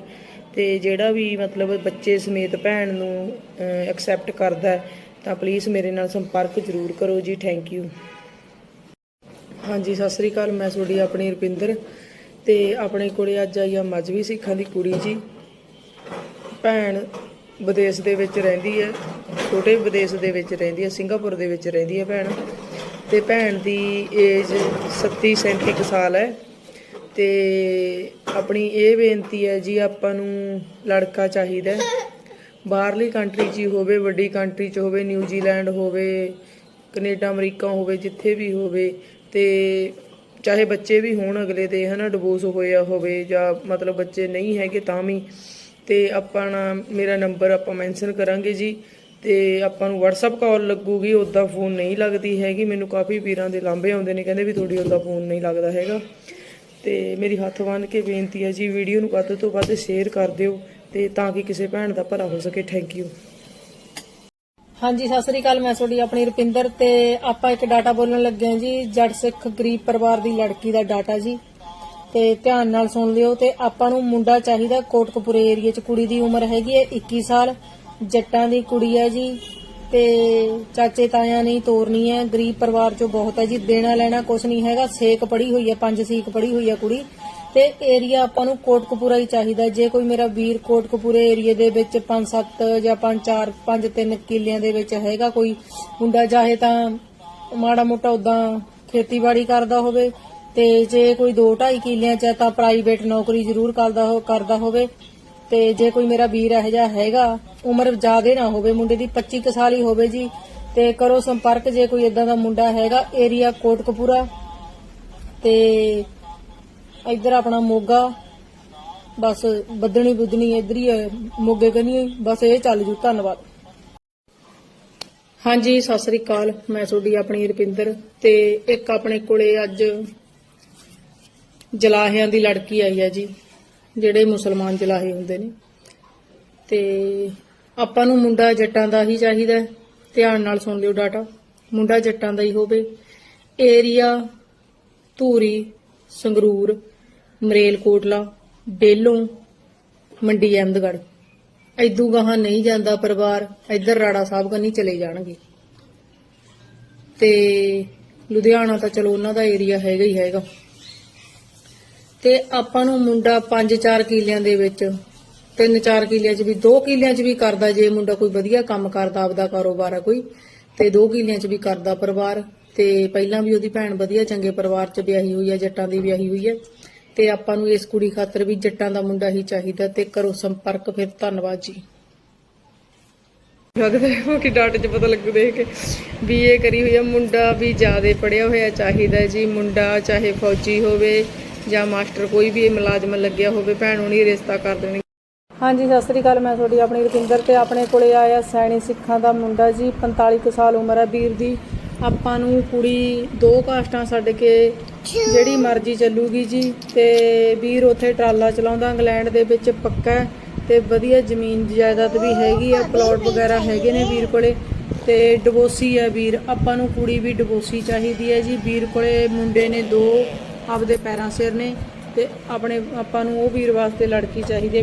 ਤੇ ਜਿਹੜਾ ਵੀ ਮਤਲਬ ਬੱਚੇ ਸਮੇਤ ਭੈਣ ਨੂੰ ਐਕਸੈਪਟ ਕਰਦਾ ਤਾਂ ਪਲੀਜ਼ ਮੇਰੇ ਨਾਲ ਸੰਪਰਕ ਜ਼ਰੂਰ ਕਰੋ ਜੀ ਥੈਂਕ ਯੂ ਹਾਂਜੀ, ਸਤਿ ਸ੍ਰੀ ਅਕਾਲ। ਮੈਂ ਤੁਹਾਡੀ ਆਪਣੀ ਰੁਪਿੰਦਰ ਤੇ ਆਪਣੇ ਕੋਲੇ ਅੱਜ ਆਈ ਆ ਮਜਵੀ ਸਿੱਖਾਂ ਦੀ ਕੁੜੀ ਜੀ। ਭੈਣ ਵਿਦੇਸ਼ ਦੇ ਵਿੱਚ ਰਹਿੰਦੀ ਹੈ, ਛੋਟੇ ਵਿਦੇਸ਼ ਦੇ ਵਿੱਚ ਰਹਿੰਦੀ ਹੈ, ਸਿੰਗਾਪੁਰ ਦੇ ਵਿੱਚ ਰਹਿੰਦੀ ਹੈ ਭੈਣ। ਤੇ ਭੈਣ ਦੀ ਏਜ 37 37 ਕੁ ਸਾਲ ਹੈ। ਤੇ ਆਪਣੀ ਇਹ ਬੇਨਤੀ ਹੈ ਜੀ, ਆਪਾਂ ਨੂੰ ਲੜਕਾ ਚਾਹੀਦਾ ਬਾਹਰਲੀ ਕੰਟਰੀ 'ਚ ਹੀ ਹੋਵੇ, ਵੱਡੀ ਕੰਟਰੀ 'ਚ ਹੋਵੇ ਨਿਊਜ਼ੀਲੈਂਡ ਹੋਵੇ, ਕੈਨੇਡਾ, ਅਮਰੀਕਾ ਹੋਵੇ, ਜਿੱਥੇ ਵੀ ਹੋਵੇ ਤੇ ਚਾਹੇ ਬੱਚੇ ਵੀ ਹੋਣ ਅਗਲੇ ਦੇ, ਹਨਾ ਡਿਵੋਰਸ ਹੋਇਆ ਹੋਵੇ ਜਾਂ ਮਤਲਬ ਬੱਚੇ ਨਹੀਂ ਹੈਗੇ ਤਾਂ ਵੀ, ਤੇ ਆਪਾਂ ਨਾ, ਮੇਰਾ ਨੰਬਰ ਆਪਾਂ ਮੈਂਸ਼ਨ ਕਰਾਂਗੇ ਜੀ, ਤੇ ਆਪਾਂ ਨੂੰ WhatsApp ਕਾਲ ਲੱਗੂਗੀ ਉੱਦਾਂ ਫੋਨ ਨਹੀਂ ਲੱਗਦੀ ਹੈਗੀ, ਮੈਨੂੰ ਕਾਫੀ ਵੀਰਾਂ ਦੇ ਲਾਂਭੇ ਆਉਂਦੇ ਨੇ, ਕਹਿੰਦੇ ਵੀ ਤੁਹਾਡੀ ਉੱਦਾਂ ਫੋਨ ਨਹੀਂ ਲੱਗਦਾ ਹੈਗਾ। ਤੇ ਮੇਰੀ ਹੱਥ ਬੰਨ੍ਹ ਕੇ ਬੇਨਤੀ ਹੈ ਜੀ ਵੀਡੀਓ ਨੂੰ ਵੱਧ ਤੋਂ ਵੱਧ ਸ਼ੇਅਰ ਕਰ ਦਿਓ, ਤੇ ਤਾਂ ਕਿ ਕਿਸੇ ਭੈਣ ਦਾ ਭਲਾ ਹੋ ਸਕੇ ਥੈਂਕ ਯੂ ਹਾਂਜੀ, ਸਤਿ ਸ੍ਰੀ ਅਕਾਲ, ਮੈਂ ਤੁਹਾਡੀ ਆਪਣੀ ਰੁਪਿੰਦਰ ਤੇ ਆਪਾਂ ਇੱਕ ਡਾਟਾ ਬੋਲਣ ਲੱਗੇ ਹਾਂ ਜੀ, ਜੱਟ ਸਿੱਖ ਗਰੀਬ ਪਰਿਵਾਰ ਦੀ ਲੜਕੀ ਦਾ ਡਾਟਾ ਜੀ। ਤੇ ਧਿਆਨ ਨਾਲ ਸੁਣ ਲਿਓ ਤੇ ਆਪਾਂ ਨੂੰ ਮੁੰਡਾ ਚਾਹੀਦਾ, ਕੋਟਕਪੂਰੇ ਏਰੀਆ 'ਚ ਕੁੜੀ ਦੀ ਉਮਰ ਹੈਗੀ ਹੈ 21 ਸਾਲ, ਜੱਟਾਂ ਦੀ ਕੁੜੀ ਹੈ ਜੀ। ਤੇ ਚਾਚੇ ਤਾਇਆਂ ਨਹੀਂ ਤੋਰਨੀ ਹੈ, ਗਰੀਬ ਪਰਿਵਾਰ 'ਚੋਂ ਬਹੁਤ ਹੈ ਜੀ, ਦੇਣਾ ਲੈਣਾ ਕੁਝ ਨਹੀਂ ਹੈਗਾ, ਸੇਕ ਪੜੀ ਹੋਈ ਹੈ, ਪੰਜ ਸੀਕ ਪੜੀ ਹੋਈ ਹੈ ਕੁੜੀ। ਤੇ ਏਰੀਆ ਆਪਾਂ ਨੂੰ ਕੋਟਕਪੂਰਾ ਹੀ ਚਾਹੀਦਾ। ਜੇ ਕੋਈ ਮੇਰਾ ਵੀਰ ਕੋਟਕਪੂਰੇ ਏਰੀਏ ਦੇ ਵਿੱਚ 5-7 ਜਾਂ 5-4 5-3 ਕਿੱਲਿਆਂ ਦੇ ਵਿੱਚ ਹੈਗਾ ਕੋਈ ਮੁੰਡਾ, ਚਾਹੇ ਤਾਂ ਮਾੜਾ ਮੋਟਾ ਉਦਾਂ ਖੇਤੀਬਾੜੀ ਕਰਦਾ ਹੋਵੇ ਤੇ ਜੇ ਕੋਈ 2.5 ਕਿੱਲਿਆਂ ਚ ਤਾਂ ਪ੍ਰਾਈਵੇਟ ਨੌਕਰੀ ਜ਼ਰੂਰ ਕਰਦਾ ਹੋ, ਕਰਦਾ ਹੋਵੇ। ਤੇ ਜੇ ਕੋਈ ਮੇਰਾ ਵੀਰ ਇਹ ਜਿਹਾ ਹੈਗਾ, ਉਮਰ ਜ਼ਿਆਦੇ ਨਾ ਹੋਵੇ, ਮੁੰਡੇ ਦੀ 25 ਕੁ ਸਾਲ ਹੀ ਹੋਵੇ ਜੀ, ਤੇ ਕਰੋ ਸੰਪਰਕ ਜੇ ਕੋਈ ਇਦਾਂ ਦਾ ਮੁੰਡਾ ਹੈਗਾ ਏਰੀਆ ਕੋਟਕਪੂਰਾ। ਤੇ ਇੱਧਰ ਆਪਣਾ ਮੋਗਾ, ਬਸ ਬੱਦਣੀ ਬੁੱਧਣੀ ਇੱਧਰ ਹੀ ਹੈ, ਮੋਗੇ ਕਨੀ ਬਸ ਇਹ ਚੱਲ ਜੂ, ਧੰਨਵਾਦ ਹਾਂਜੀ, ਸਤਿ ਸ੍ਰੀ ਅਕਾਲ, ਮੈਂ ਤੁਹਾਡੀ ਆਪਣੀ ਰੁਪਿੰਦਰ ਤੇ ਇੱਕ ਆਪਣੇ ਕੋਲੇ ਅੱਜ ਜਲਾਹਿਆਂ ਦੀ ਲੜਕੀ ਆਈ ਹੈ ਜੀ, ਜਿਹੜੇ ਮੁਸਲਮਾਨ ਜਲਾਹੇ ਹੁੰਦੇ ਨੇ ਤੇ ਆਪਾਂ ਨੂੰ ਮੁੰਡਾ ਜੱਟਾਂ ਦਾ ਹੀ ਚਾਹੀਦਾ ਹੈ। ਧਿਆਨ ਨਾਲ ਸੁਣ ਲਿਓ ਡਾਟਾ, ਮੁੰਡਾ ਜੱਟਾਂ ਦਾ ਹੀ ਹੋਵੇ, ਏਰੀਆ, ਧੂਰੀ, ਸੰਗਰੂਰ ਮਰੇਲਕੋਟਲਾ ਡੇਲੋਂ ਮੰਡੀ ਅਹਿਮਦਗੜ ਐਦੂ ਗਾਹਾਂ ਨਹੀਂ ਜਾਂਦਾ ਪਰਿਵਾਰ ਇੱਧਰ ਰਾੜਾ ਸਾਹਿਬ ਕੰਨੀ ਚਲੇ ਜਾਣਗੇ। ਤੇ ਲੁਧਿਆਣਾ ਤਾਂ ਚਲੋ ਉਹਨਾਂ ਦਾ ਏਰੀਆ ਹੈਗਾ ਹੀ ਹੈਗਾ। ਤੇ ਆਪਾਂ ਨੂੰ ਮੁੰਡਾ 5-4 ਕਿੱਲਿਆਂ ਦੇ ਵਿੱਚ 3-4 ਕਿੱਲਿਆਂ 'ਚ ਵੀ 2 ਕਿੱਲਿਆਂ 'ਚ ਵੀ ਕਰਦਾ ਜੇ ਮੁੰਡਾ ਕੋਈ ਵਧੀਆ ਕੰਮ ਕਰਦਾ, ਆਪਦਾ ਕਾਰੋਬਾਰ ਆ ਕੋਈ, ਤੇ 2 ਕਿੱਲਿਆਂ 'ਚ ਵੀ ਕਰਦਾ ਪਰਿਵਾਰ। ਤੇ ਪਹਿਲਾਂ ਵੀ ਉਹਦੀ ਭੈਣ ਵਧੀਆ ਚੰਗੇ ਪਰਿਵਾਰ 'ਚ ਵਿਆਹੀ ਹੋਈ ਆ, ਜੱਟਾਂ ਦੀ ਵਿਆਹੀ ਹੋਈ ਹੈ ਤੇ ਆਪਾਂ ਨੂੰ ਇਸ ਕੁੜੀ ਖਾਤਰ ਵੀ ਜੱਟਾਂ ਦਾ ਮੁੰਡਾ ਹੀ ਚਾਹੀਦਾ ਤੇ ਕਰੋ ਸੰਪਰਕ ਫਿਰ, ਧੰਨਵਾਦ ਜੀ। ਲੱਗਦਾ ਹੈ ਕਿ ਡਾਟੇ 'ਚ ਪਤਾ ਲੱਗੂ ਦੇਖ ਕੇ ਬੀਏ ਕਰੀ ਹੋਈ ਆ, ਮੁੰਡਾ ਵੀ ਜ਼ਿਆਦਾ ਪੜਿਆ ਹੋਇਆ ਚਾਹੀਦਾ ਜੀ, ਮੁੰਡਾ ਚਾਹੇ ਫੌਜੀ ਹੋਵੇ ਜਾਂ ਮਾਸਟਰ ਕੋਈ ਵੀ ਮੁਲਾਜ਼ਮ ਲੱਗਿਆ ਹੋਵੇ, ਭੈਣ ਹੁਣੀ ਰਿਸ਼ਤਾ ਕਰ ਦੇਣਗੇ। ਹਾਂਜੀ, ਸਤਿ ਸ੍ਰੀ ਅਕਾਲ, ਮੈਂ ਤੁਹਾਡੀ ਆਪਣੀ ਰੁਪਿੰਦਰ ਤੇ ਆਪਣੇ ਕੋਲੇ ਆਇਆ, ਸੈਣੀ ਸਿੱਖਾਂ ਦਾ ਮੁੰਡਾ ਜੀ 45 ਕੁ ਸਾਲ ਉਮਰ ਹੈ ਵੀਰ ਦੀ। ਆਪਾਂ ਨੂੰ ਕੁੜੀ ਦੋ ਕਾਸਟਾਂ ਛੱਡ ਕੇ ਜਿਹੜੀ ਮਰਜ਼ੀ ਚੱਲੂਗੀ ਜੀ ਤੇ ਵੀਰ ਉੱਥੇ ਟਰਾਲਾ ਚਲਾਉਂਦਾ, ਇੰਗਲੈਂਡ ਦੇ ਵਿੱਚ ਪੱਕਾ ਹੈ ਤੇ ਵਧੀਆ ਜ਼ਮੀਨ ਜਾਇਦਾਦ ਵੀ ਹੈਗੀ ਆ ਪਲਾਟ ਵਗੈਰਾ ਹੈਗੇ ਨੇ ਵੀਰ ਕੋਲੇ ਤੇ ਡਿਵੋਰਸੀ ਹੈ ਵੀਰ, ਆਪਾਂ ਨੂੰ ਕੁੜੀ ਵੀ ਡਿਵੋਰਸੀ ਚਾਹੀਦੀ ਹੈ ਜੀ। ਵੀਰ ਕੋਲੇ ਮੁੰਡੇ ਨੇ ਦੋ, ਆਪਦੇ ਪੈਰਾਂ ਸਿਰ ਨੇ ਤੇ ਆਪਣੇ, ਆਪਾਂ ਨੂੰ ਉਹ ਵੀਰ ਵਾਸਤੇ ਲੜਕੀ ਚਾਹੀਦੀ ਹੈ।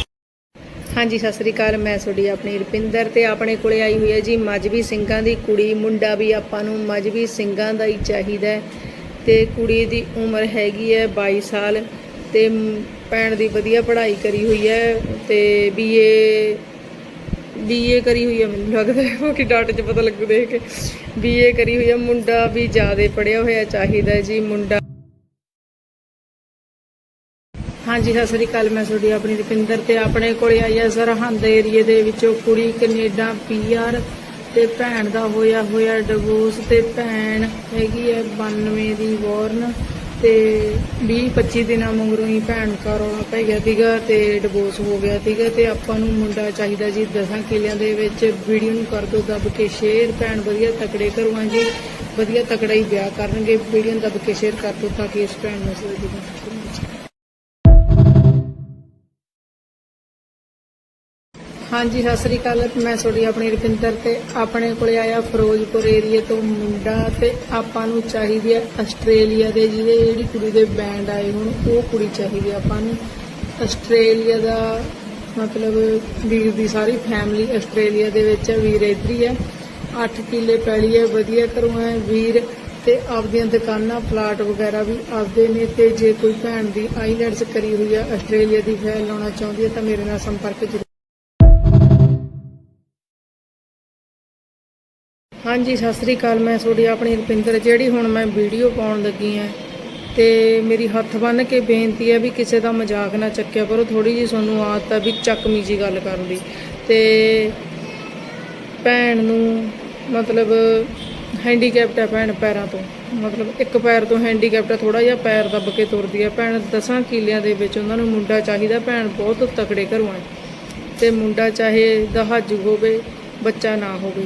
ਹਾਂਜੀ, ਸਤਿ ਸ੍ਰੀ ਅਕਾਲ। ਮੈਂ ਤੁਹਾਡੀ ਆਪਣੀ ਰੁਪਿੰਦਰ ਤੇ ਆਪਣੇ ਕੋਲੇ ਆਈ ਹੋਈ ਹੈ ਜੀ ਮਜਬੀ ਸਿੰਘਾਂ ਦੀ ਕੁੜੀ। ਮੁੰਡਾ ਵੀ ਆਪਾਂ ਨੂੰ ਮਜਬੀ ਸਿੰਘਾਂ ਦਾ ਹੀ ਚਾਹੀਦਾ ਹੈ। ਤੇ ਕੁੜੀ ਦੀ ਉਮਰ ਹੈਗੀ ਹੈ 22 ਸਾਲ ਤੇ ਭੈਣ ਦੀ ਵਧੀਆ ਪੜ੍ਹਾਈ ਕਰੀ ਹੋਈ ਹੈ ਤੇ ਬੀਏ ਬੀਏ ਕਰੀ ਹੋਈ ਹੈ, ਮੈਨੂੰ ਲੱਗਦਾ ਹੈ ਉਹ ਕਿ ਡਾਟੇ 'ਚ ਪਤਾ ਲੱਗੂ ਦੇਖ ਕੇ। ਬੀਏ ਕਰੀ ਹੋਈ ਹੈ, ਮੁੰਡਾ ਵੀ ਜ਼ਿਆਦਾ ਪੜ੍ਹਿਆ ਹੋਇਆ ਚਾਹੀਦਾ ਜੀ, ਮੁੰਡਾ ਹਾਂਜੀ, ਸਤਿ ਸ੍ਰੀ ਅਕਾਲ। ਮੈਂ ਤੁਹਾਡੀ ਆਪਣੀ ਰੁਪਿੰਦਰ ਤੇ ਆਪਣੇ ਕੋਲੇ ਆਈ ਆ ਸਰਹੰਦ ਏਰੀਏ ਦੇ ਵਿੱਚੋਂ ਕੁੜੀ ਕੈਨੇਡਾ ਪੀਆਰ ਤੇ ਭੈਣ ਦਾ ਹੋਇਆ ਹੋਇਆ ਡਿਵੋਰਸ ਤੇ ਭੈਣ ਹੈਗੀ ਹੈ 92 ਦੀ ਬੋਰਨ ਤੇ 20 25 ਦਿਨਾਂ ਮਗਰੋਂ ਹੀ ਭੈਣ ਨੂੰ ਕਰੋਨਾ ਪੈ ਗਿਆ ਸੀਗਾ ਤੇ ਡਿਵੋਰਸ ਹੋ ਗਿਆ ਸੀਗਾ ਤੇ ਆਪਾਂ ਨੂੰ ਮੁੰਡਾ ਚਾਹੀਦਾ ਜੀ 10 ਕਿਲਿਆਂ ਦੇ ਵਿੱਚ ਵੀਡੀਓ ਨੂੰ ਕਰ ਦਿਓ ਦੱਬ ਕੇ ਸ਼ੇਅਰ ਭੈਣ ਵਧੀਆ ਤਕੜੇ ਕਰਵਾਂ ਜੀ, ਵਧੀਆ ਤਕੜਾ ਹੀ ਵਿਆਹ ਕਰਨਗੇ। ਵੀਡੀਓ ਨੂੰ ਦੱਬ ਕੇ ਸ਼ੇਅਰ ਕਰ ਦਿਓ ਤਾਂ ਕਿ ਇਸ ਭੈਣ ਨੂੰ ਸਹੀ ਹਾਂਜੀ, ਸਤਿ ਸ੍ਰੀ ਅਕਾਲ। ਮੈਂ ਤੁਹਾਡੀ ਆਪਣੀ ਰੁਪਿੰਦਰ ਤੇ ਆਪਣੇ ਕੋਲੇ ਆਇਆ ਫਿਰੋਜ਼ਪੁਰ ਏਰੀਏ ਤੋਂ ਮੁੰਡਾ ਤੇ ਆਪਾਂ ਨੂੰ ਚਾਹੀਦੀ ਹੈ ਆਸਟ੍ਰੇਲੀਆ ਦੇ ਜਿਹਦੇ ਜਿਹੜੀ ਕੁੜੀ ਦੇ ਬੈਂਡ ਆਏ ਹੁਣ, ਉਹ ਕੁੜੀ ਚਾਹੀਦੀ ਹੈ ਆਪਾਂ ਨੂੰ। ਆਸਟ੍ਰੇਲੀਆ ਦਾ ਮਤਲਬ ਵੀਰ ਦੀ ਸਾਰੀ ਫੈਮਿਲੀ ਆਸਟ੍ਰੇਲੀਆ ਦੇ ਵਿੱਚ ਹੈ, ਵੀਰ ਇੱਧਰ ਹੀ ਹੈ। 8 ਕਿੱਲੇ ਪੈਲੀ ਹੈ, ਵਧੀਆ ਘਰੋਂ ਹੈ, ਵੀਰ ਤੇ ਆਪਦੀਆਂ ਦੁਕਾਨਾਂ ਪਲਾਟ ਵਗੈਰਾ ਵੀ ਆਪਦੇ ਨੇ ਤੇ ਜੇ ਕੋਈ ਭੈਣ ਦੀ ਆਈਲੈਂਡਸ ਕਰੀ ਹੋਈ ਹੈ, ਆਸਟ੍ਰੇਲੀਆ ਦੀ ਫੈਲ ਲਾਉਣਾ ਚਾਹੁੰਦੀ ਹੈ ਤਾਂ ਮੇਰੇ ਨਾਲ ਸੰਪਰਕ ਹਾਂਜੀ, ਸਤਿ ਸ੍ਰੀ ਅਕਾਲ। ਮੈਂ ਤੁਹਾਡੀ ਆਪਣੀ ਰੁਪਿੰਦਰ, ਜਿਹੜੀ ਹੁਣ ਮੈਂ ਵੀਡੀਓ ਪਾਉਣ ਲੱਗੀ ਆ ਤੇ ਮੇਰੀ ਹੱਥ ਬੰਨ ਕੇ ਬੇਨਤੀ ਹੈ ਵੀ ਕਿਸੇ ਦਾ ਮਜ਼ਾਕ ਨਾ ਚੱਕਿਆ ਕਰੋ। ਥੋੜੀ ਜੀ ਤੁਹਾਨੂੰ ਆਦਤ ਆ ਵੀ ਚੱਕਮੀ ਜੀ ਗੱਲ ਕਰਨ ਦੀ। ਤੇ ਭੈਣ ਨੂੰ ਮਤਲਬ ਹੈਂਡੀਕੈਪਟ ਹੈ ਭੈਣ ਪੈਰਾਂ ਤੋਂ। ਮਤਲਬ ਇੱਕ ਪੈਰ ਤੋਂ ਹੈਂਡੀਕੈਪਟ ਹੈ ਥੋੜਾ ਜਿਹਾ ਪੈਰ ਦੱਬ ਕੇ ਤੁਰਦੀ ਹੈ ਭੈਣ ਦਸਾਂ ਕਿਲਿਆਂ ਦੇ ਵਿੱਚ ਉਹਨਾਂ ਨੂੰ ਮੁੰਡਾ ਚਾਹੀਦਾ। ਭੈਣ ਬਹੁਤ ਤਕੜੇ ਘਰੋਂ ਹੈ ਤੇ ਮੁੰਡਾ ਚਾਹੇ ਦਹਾਜੂ ਹੋਵੇ, ਬੱਚਾ ਨਾ ਹੋਵੇ।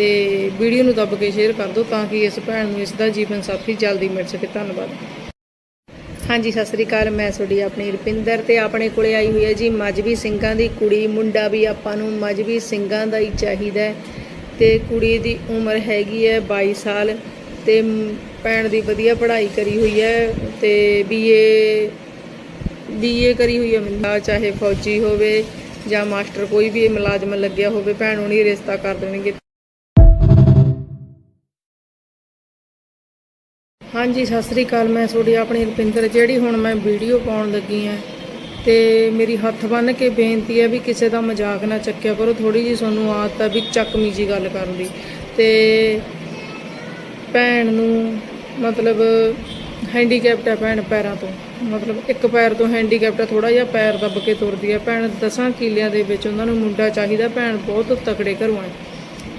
ਤੇ ਵੀਡੀਓ ਨੂੰ ਦੱਬ ਕੇ ਸ਼ੇਅਰ ਕਰ ਦਿਓ ਤਾਂ ਕਿ ਇਸ ਭੈਣ ਨੂੰ ਇਸ ਦਾ ਜੀਵਨ ਸਾਥੀ ਜਲਦੀ ਮਿਲ ਸਕੇ। ਧੰਨਵਾਦ। ਹਾਂਜੀ, ਸਤਿ ਸ੍ਰੀ ਅਕਾਲ। ਮੈਂ ਤੁਹਾਡੀ ਆਪਣੀ ਰੁਪਿੰਦਰ ਤੇ ਆਪਣੇ ਕੋਲੇ ਆਈ ਹੋਈ ਹੈ ਜੀ ਮਜਬੀ ਸਿੰਘਾਂ ਦੀ ਕੁੜੀ। ਮੁੰਡਾ ਵੀ ਆਪਾਂ ਨੂੰ ਮਜਬੀ ਸਿੰਘਾਂ ਦਾ ਹੀ ਚਾਹੀਦਾ ਹੈ ਤੇ ਕੁੜੀ ਦੀ ਉਮਰ ਹੈਗੀ ਹੈ 22 ਸਾਲ ਤੇ ਭੈਣ ਦੀ ਵਧੀਆ ਪੜ੍ਹਾਈ ਕਰੀ ਹੋਈ ਹੈ ਤੇ ਬੀਏ ਬੀਏ ਕਰੀ ਹੋਈ ਹੈ। ਮੁੰਡਾ ਚਾਹੇ ਫੌਜੀ ਹੋਵੇ ਜਾਂ ਮਾਸਟਰ, ਕੋਈ ਵੀ ਮੁਲਾਜ਼ਮ ਲੱਗਿਆ ਹੋਵੇ, ਭੈਣ ਉਹਨੀ ਰਿਸ਼ਤਾ ਕਰ ਦੇਣਗੇ। ਹਾਂਜੀ, ਸਤਿ ਸ੍ਰੀ ਅਕਾਲ। ਮੈਂ ਤੁਹਾਡੀ ਆਪਣੀ ਰੁਪਿੰਦਰ। ਜਿਹੜੀ ਹੁਣ ਮੈਂ ਵੀਡੀਓ ਪਾਉਣ ਲੱਗੀ ਆ ਤੇ ਮੇਰੀ ਹੱਥ ਬੰਨ ਕੇ ਬੇਨਤੀ ਹੈ ਵੀ ਕਿਸੇ ਦਾ ਮਜ਼ਾਕ ਨਾ ਚੱਕਿਆ ਕਰੋ। ਥੋੜੀ ਜੀ ਤੁਹਾਨੂੰ ਆਦਤ ਆ ਵੀ ਚੱਕਮੀ ਜੀ ਗੱਲ ਕਰਨ ਦੀ। ਤੇ ਭੈਣ ਨੂੰ ਮਤਲਬ ਹੈਂਡੀਕੈਪਟ ਹੈ ਭੈਣ ਪੈਰਾਂ ਤੋਂ। ਮਤਲਬ ਇੱਕ ਪੈਰ ਤੋਂ ਹੈਂਡੀਕੈਪਟ ਹੈ ਥੋੜਾ ਜਿਹਾ ਪੈਰ ਦੱਬ ਕੇ ਤੁਰਦੀ ਹੈ ਭੈਣ ਦਸਾਂ ਕਿਲਿਆਂ ਦੇ ਵਿੱਚ ਉਹਨਾਂ ਨੂੰ ਮੁੰਡਾ ਚਾਹੀਦਾ। ਭੈਣ ਬਹੁਤ ਤਕੜੇ ਘਰੋਂ ਹੈ।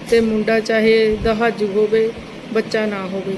ਤੇ ਮੁੰਡਾ ਚਾਹੇ ਦਹਾਜੂ ਹੋਵੇ, ਬੱਚਾ ਨਾ ਹੋਵੇ।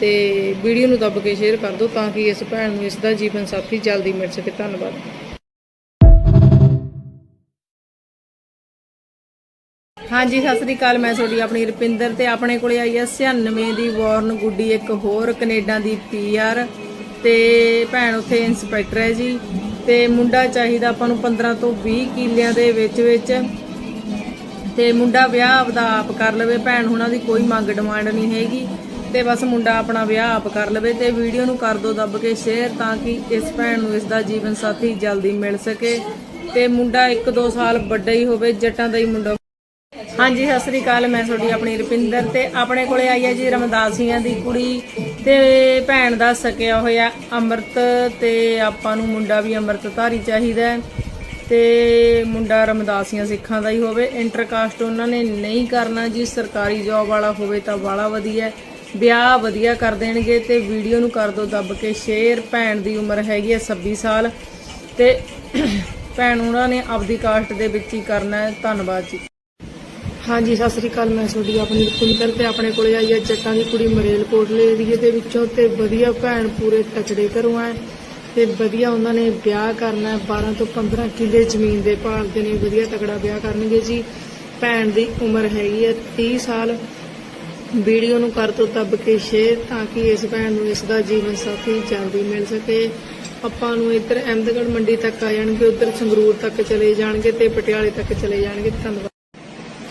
ਤੇ ਵੀਡੀਓ ਨੂੰ ਦੱਬ ਕੇ ਸ਼ੇਅਰ ਕਰ ਦਿਓ ਤਾਂ ਕਿ ਇਸ ਭੈਣ ਨੂੰ ਇਸ ਦਾ ਜੀਵਨ ਸਾਥੀ ਜਲਦੀ ਮਿਲ ਸਕੇ। ਧੰਨਵਾਦ। ਹਾਂਜੀ, ਸਤਿ ਸ੍ਰੀ ਅਕਾਲ। ਮੈਂ ਤੁਹਾਡੀ ਆਪਣੀ ਰਪਿੰਦਰ ਤੇ ਆਪਣੇ ਕੋਲੇ ਆਈ ਹੈ 96 ਦੀ ਵਾਰਨ ਗੁੱਡੀ, ਇੱਕ ਹੋਰ ਕੈਨੇਡਾ ਦੀ ਪੀਆਰ ਤੇ ਭੈਣ ਉੱਥੇ ਇੰਸਪੈਕਟਰ ਹੈ ਜੀ। ਤੇ ਮੁੰਡਾ ਚਾਹੀਦਾ ਆਪਾਂ ਨੂੰ 15 ਤੋਂ 20 ਕਿੱਲਿਆਂ ਦੇ ਵਿੱਚ ਵਿੱਚ। ਤੇ ਮੁੰਡਾ ਵਿਆਹ ਆਪਦਾ ਆਪ ਕਰ ਲਵੇ। ਭੈਣ ਹੁਣਾਂ ਦੀ ਕੋਈ ਮੰਗ ਡਿਮਾਂਡ ਨਹੀਂ ਹੈਗੀ। ਤੇ ਬਸ ਮੁੰਡਾ ਆਪਣਾ ਵਿਆਹ ਆਪ ਕਰ ਲਵੇ ਤੇ ਵੀਡੀਓ ਨੂੰ ਕਰ ਦੋ ਦੱਬ ਕੇ ਸ਼ੇਅਰ ਤਾਂ ਕਿ ਇਸ ਭੈਣ ਨੂੰ ਇਸ ਦਾ ਜੀਵਨ ਸਾਥੀ ਜਲਦੀ ਮਿਲ ਸਕੇ। ਤੇ ਮੁੰਡਾ 1-2 ਸਾਲ ਵੱਡਾ ਹੀ ਹੋਵੇ, ਜੱਟਾਂ ਦਾ ਹੀ ਮੁੰਡਾ ਹਾਂਜੀ, ਸਤਿ ਸ੍ਰੀ ਅਕਾਲ, ਮੈਂ ਤੁਹਾਡੀ ਆਪਣੀ ਰੁਪਿੰਦਰ ਤੇ ਆਪਣੇ ਕੋਲੇ ਆਈ ਹੈ ਜੀ ਰਮਦਾਸੀਆਂ ਦੀ ਕੁੜੀ ਤੇ ਭੈਣ ਦਾ ਸਕਿਆ ਹੋਇਆ ਅੰਮ੍ਰਿਤ ਤੇ ਆਪਾਂ ਨੂੰ ਮੁੰਡਾ ਵੀ ਅੰਮ੍ਰਿਤਧਾਰੀ ਚਾਹੀਦਾ ਹੈ। ਤੇ ਮੁੰਡਾ ਰਮਦਾਸੀਆਂ ਸਿੱਖਾਂ ਦਾ ਹੀ ਹੋਵੇ। ਇੰਟਰਕਾਸਟ ਉਹਨਾਂ ਨੇ ਨਹੀਂ ਕਰਨਾ ਜੀ, ਸਰਕਾਰੀ ਜੌਬ ਵਾਲਾ ਹੋਵੇ ਤਾਂ ਬਾਲਾ ਵਧੀਆ ਵਿਆਹ ਵਧੀਆ ਕਰ ਦੇਣਗੇ ਤੇ ਵੀਡੀਓ ਨੂੰ ਕਰ ਦੋ ਦੱਬ ਕੇ। ਸ਼ੇਅਰ ਭੈਣ ਦੀ ਉਮਰ ਹੈਗੀ ਹੈ 26 ਸਾਲ ਤੇ ਭੈਣ ਉਹਨਾਂ ਨੇ ਆਪਦੀ ਕਾਸਟ ਦੇ ਵਿੱਚ ਹੀ ਕਰਨਾ ਹੈ। ਧੰਨਵਾਦ ਜੀ। ਹਾਂਜੀ, ਸਤਿ ਸ੍ਰੀ ਅਕਾਲ। ਮੈਂ ਤੁਹਾਡੀ ਆਪਣੀ ਰੁਪਿੰਦਰ ਤੇ ਆਪਣੇ ਕੋਲੇ ਆਈ ਹੈ ਜੱਟਾਂ ਦੀ ਕੁੜੀ ਮਰੇਲਕੋਟਲੇ ਏਰੀਏ ਦੇ ਵਿੱਚੋਂ ਤੇ ਵਧੀਆ ਭੈਣ ਪੂਰੇ ਤਕੜੇ ਘਰੋਂ ਹੈ ਤੇ ਵਧੀਆ ਉਹਨਾਂ ਨੇ ਵਿਆਹ ਕਰਨਾ ਹੈ। 12 ਤੋਂ 15 ਕਿੱਲੇ ਜ਼ਮੀਨ ਦੇ ਭਾਲਦੇ ਨੇ। ਵਧੀਆ ਤਕੜਾ ਵਿਆਹ ਕਰਨਗੇ ਜੀ। ਭੈਣ ਦੀ ਉਮਰ ਹੈਗੀ ਹੈ 30 ਸਾਲ। ਵੀਡੀਓ ਨੂੰ ਕਰ ਤੋਂ ਦੱਬ ਕੇ ਸ਼ੇਅਰ ਤਾਂ ਕਿ ਇਸ ਭੈਣ ਨੂੰ ਇਸ ਦਾ ਜੀਵਨ ਸਾਥੀ ਜਲਦੀ ਮਿਲ ਸਕੇ। ਆਪਾਂ ਨੂੰ ਇੱਧਰ ਅਹਿਮਦਗੜ੍ਹ ਮੰਡੀ ਤੱਕ ਆ ਜਾਣਗੇ, ਉੱਧਰ ਸੰਗਰੂਰ ਤੱਕ ਚਲੇ ਜਾਣਗੇ ਤੇ ਪਟਿਆਲੇ ਤੱਕ ਚਲੇ ਜਾਣਗੇ। ਧੰਨਵਾਦ।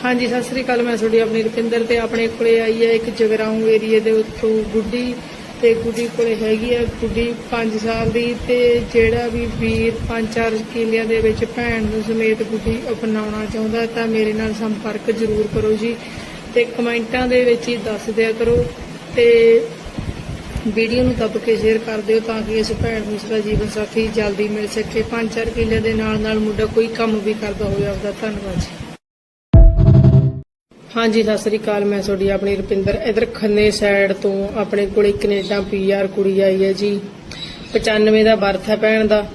ਹਾਂਜੀ, ਸਤਿ ਸ੍ਰੀ ਅਕਾਲ, ਮੈਂ ਤੁਹਾਡੀ ਆਪਣੀ ਰੁਪਿੰਦਰ ਤੇ ਆਪਣੇ ਕੋਲੇ ਆਈ ਹੈ ਇੱਕ ਜਗਰਾਉਂ ਏਰੀਏ ਦੇ ਉੱਤੋਂ ਗੁੱਡੀ ਤੇ ਗੁੱਡੀ ਕੋਲੇ ਹੈਗੀ ਆ ਗੁੱਡੀ 5 ਸਾਲ ਦੀ ਤੇ ਜਿਹੜਾ ਵੀ ਵੀਰ 5-4 ਕਿਲਿਆਂ ਦੇ ਵਿੱਚ ਭੈਣ ਨੂੰ ਸਮੇਤ ਗੁੱਡੀ ਅਪਣਾਉਣਾ ਚਾਹੁੰਦਾ ਤਾਂ ਮੇਰੇ ਨਾਲ ਸੰਪਰਕ ਜ਼ਰੂਰ ਕਰੋ ਜੀ। ਤੇ ਕਮੈਂਟਾਂ ਦੇ ਵਿੱਚ ਹੀ ਦੱਸ ਦਿਆ ਕਰੋ ਤੇ ਵੀਡੀਓ ਨੂੰ ਦੱਬ ਕੇ ਸ਼ੇਅਰ ਕਰ ਦਿਓ ਤਾਂ ਕਿ ਇਸ ਭੈਣ ਨੂੰ ਇਸਦਾ ਜੀਵਨ ਸਾਥੀ ਜਲਦੀ ਮਿਲ ਸਕੇ। 5-4 ਕਿੱਲੇ ਦੇ ਨਾਲ ਨਾਲ ਮੁੰਡਾ ਕੋਈ ਕੰਮ ਵੀ ਕਰਦਾ ਹੋਵੇ, ਆਪਦਾ ਧੰਨਵਾਦ ਜੀ। ਹਾਂਜੀ, ਸਤਿ ਸ੍ਰੀ ਅਕਾਲ। ਮੈਂ ਤੁਹਾਡੀ ਆਪਣੀ ਰੁਪਿੰਦਰ ਇਧਰ ਖੰਨੇ ਸਾਈਡ ਤੋਂ ਆਪਣੇ ਕੋਲੇ ਕੈਨੇਡਾ ਪੀਆਰ ਕੁੜੀ ਆਈ ਹੈ ਜੀ। 95 ਦਾ ਬਰਥ ਹੈ ਭੈਣ ਦਾ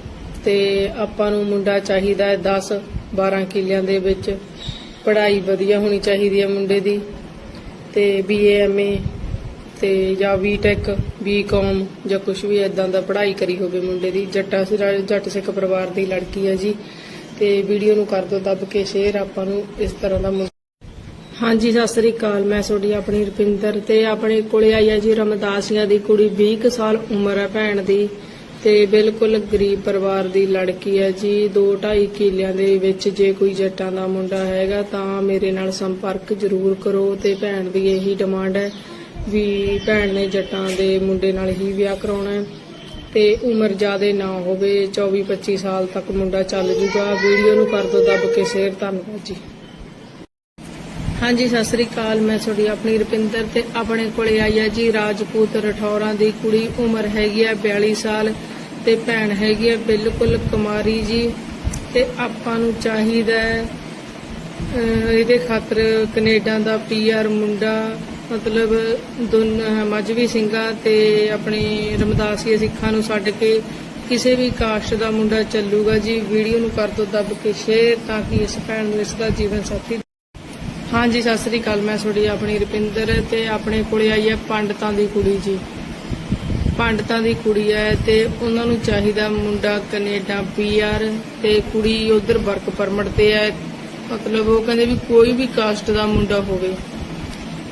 ਤੇ ਆਪਾਂ ਨੂੰ ਮੁੰਡਾ ਚਾਹੀਦਾ ਹੈ 10 12 ਕਿੱਲਿਆਂ ਦੇ ਵਿੱਚ। ਪੜ੍ਹਾਈ ਵਧੀਆ ਹੋਣੀ ਚਾਹੀਦੀ ਹੈ ਮੁੰਡੇ ਦੀ ਤੇ ਬੀਏ ਐਮਏ ਤੇ ਜਾਂ ਬੀਟੈਕ ਬੀਕਾਮ ਜਾਂ ਕੁਝ ਵੀ ਇਦਾਂ ਦਾ ਪੜ੍ਹਾਈ ਕਰੀ ਹੋਵੇ ਮੁੰਡੇ ਦੀ। ਜੱਟਾ ਜੱਟ ਸਿੱਖ ਪਰਿਵਾਰ ਦੀ ਲੜਕੀ ਹੈ ਜੀ। ਤੇ ਵੀਡੀਓ ਨੂੰ ਕਰ ਦਿਓ, ਦੱਬ ਕੇ ਸ਼ੇਅਰ ਆਪਾਂ ਨੂੰ ਇਸ ਤਰ੍ਹਾਂ ਦਾ ਮੁੰ- ਹਾਂਜੀ, ਸਤਿ ਸ੍ਰੀ ਅਕਾਲ। ਮੈਂ ਤੁਹਾਡੀ ਆਪਣੀ ਰੁਪਿੰਦਰ ਤੇ ਆਪਣੇ ਕੋਲੇ ਆਈ ਹੈ ਜੀ ਰਮਦਾਸੀਆਂ ਦੀ ਕੁੜੀ 20 ਕੁ ਸਾਲ ਉਮਰ ਹੈ ਭੈਣ ਦੀ। ਤੇ ਬਿਲਕੁਲ ਗਰੀਬ ਪਰਿਵਾਰ ਦੀ ਲੜਕੀ ਹੈ ਜੀ। 2.5 ਕਿੱਲਿਆਂ ਦੇ ਵਿੱਚ ਜੇ ਕੋਈ ਜੱਟਾਂ ਦਾ ਮੁੰਡਾ ਹੈਗਾ ਤਾਂ ਮੇਰੇ ਨਾਲ ਸੰਪਰਕ ਜ਼ਰੂਰ ਕਰੋ ਤੇ ਭੈਣ ਦੀ ਇਹੀ ਡਿਮਾਂਡ ਹੈ ਵੀ ਭੈਣ ਨੇ ਜੱਟਾਂ ਦੇ ਮੁੰਡੇ ਨਾਲ ਹੀ ਵਿਆਹ ਕਰਾਉਣਾ ਹੈ ਤੇ ਉਮਰ ਜ਼ਿਆਦੇ ਨਾ ਹੋਵੇ। 24 25 ਸਾਲ ਤੱਕ ਮੁੰਡਾ ਚੱਲ ਜੂਗਾ। ਵੀਡੀਓ ਨੂੰ ਕਰ ਦਿਓ ਦੱਬ ਕੇ, ਸ਼ੇਅਰ। ਧੰਨਵਾਦ ਜੀ। ਹਾਂਜੀ, ਸਤਿ ਸ੍ਰੀ ਅਕਾਲ। ਮੈਂ ਤੁਹਾਡੀ ਆਪਣੀ ਰੁਪਿੰਦਰ ਤੇ ਆਪਣੇ ਕੋਲੇ ਆਈ ਹੈ ਜੀ। ਰਾਜਪੂਤ ਰਠੌਰਾਂ ਦੀ ਕੁੜੀ ਉਮਰ ਹੈਗੀ ਹੈ 42 ਸਾਲ ਤੇ ਭੈਣ ਹੈਗੀ ਹੈ ਬਿਲਕੁਲ ਕੁਮਾਰੀ ਜੀ ਤੇ ਆਪਾਂ ਨੂੰ ਚਾਹੀਦਾ ਹੈ ਇਹਦੇ ਖਾਤਰ ਕੈਨੇਡਾ ਦਾ ਪੀਆਰ ਮੁੰਡਾ, ਮਤਲਬ ਦੋਨ, ਮਜਵੀ ਸਿੰਘਾਂ ਤੇ ਆਪਣੇ ਰਮਦਾਸੀਆ ਸਿੱਖਾਂ ਨੂੰ ਛੱਡ ਕੇ ਕਿਸੇ ਵੀ ਕਾਸਟ ਦਾ ਮੁੰਡਾ ਚੱਲੂਗਾ ਜੀ। ਵੀਡੀਓ ਨੂੰ ਕਰ ਦਿਓ ਦੱਬ ਕੇ ਸ਼ੇਅਰ ਤਾਂ ਕਿ ਇਸ ਭੈਣ ਨੂੰ ਇਸ ਦਾ ਜੀਵਨ ਸਾਥੀ ਹਾਂਜੀ, ਸਤਿ ਸ੍ਰੀ ਅਕਾਲ। ਮੈਂ ਤੁਹਾਡੀ ਆਪਣੀ ਰੁਪਿੰਦਰ ਤੇ ਆਪਣੇ ਕੋਲੇ ਆਈ ਹੈ ਪੰਡਤਾਂ ਦੀ ਕੁੜੀ ਜੀ। ਪੰਡਤਾਂ ਦੀ ਕੁੜੀ ਹੈ ਤੇ ਉਹਨਾਂ ਨੂੰ ਚਾਹੀਦਾ ਮੁੰਡਾ ਕੈਨੇਡਾ ਪੀਆਰ ਤੇ ਕੁੜੀ ਉਧਰ ਵਰਕ ਪਰਮਿਟ ਤੇ ਹੈ। ਮਤਲਬ ਉਹ ਕਹਿੰਦੇ ਵੀ ਕੋਈ ਵੀ ਕਾਸਟ ਦਾ ਮੁੰਡਾ ਹੋਵੇ।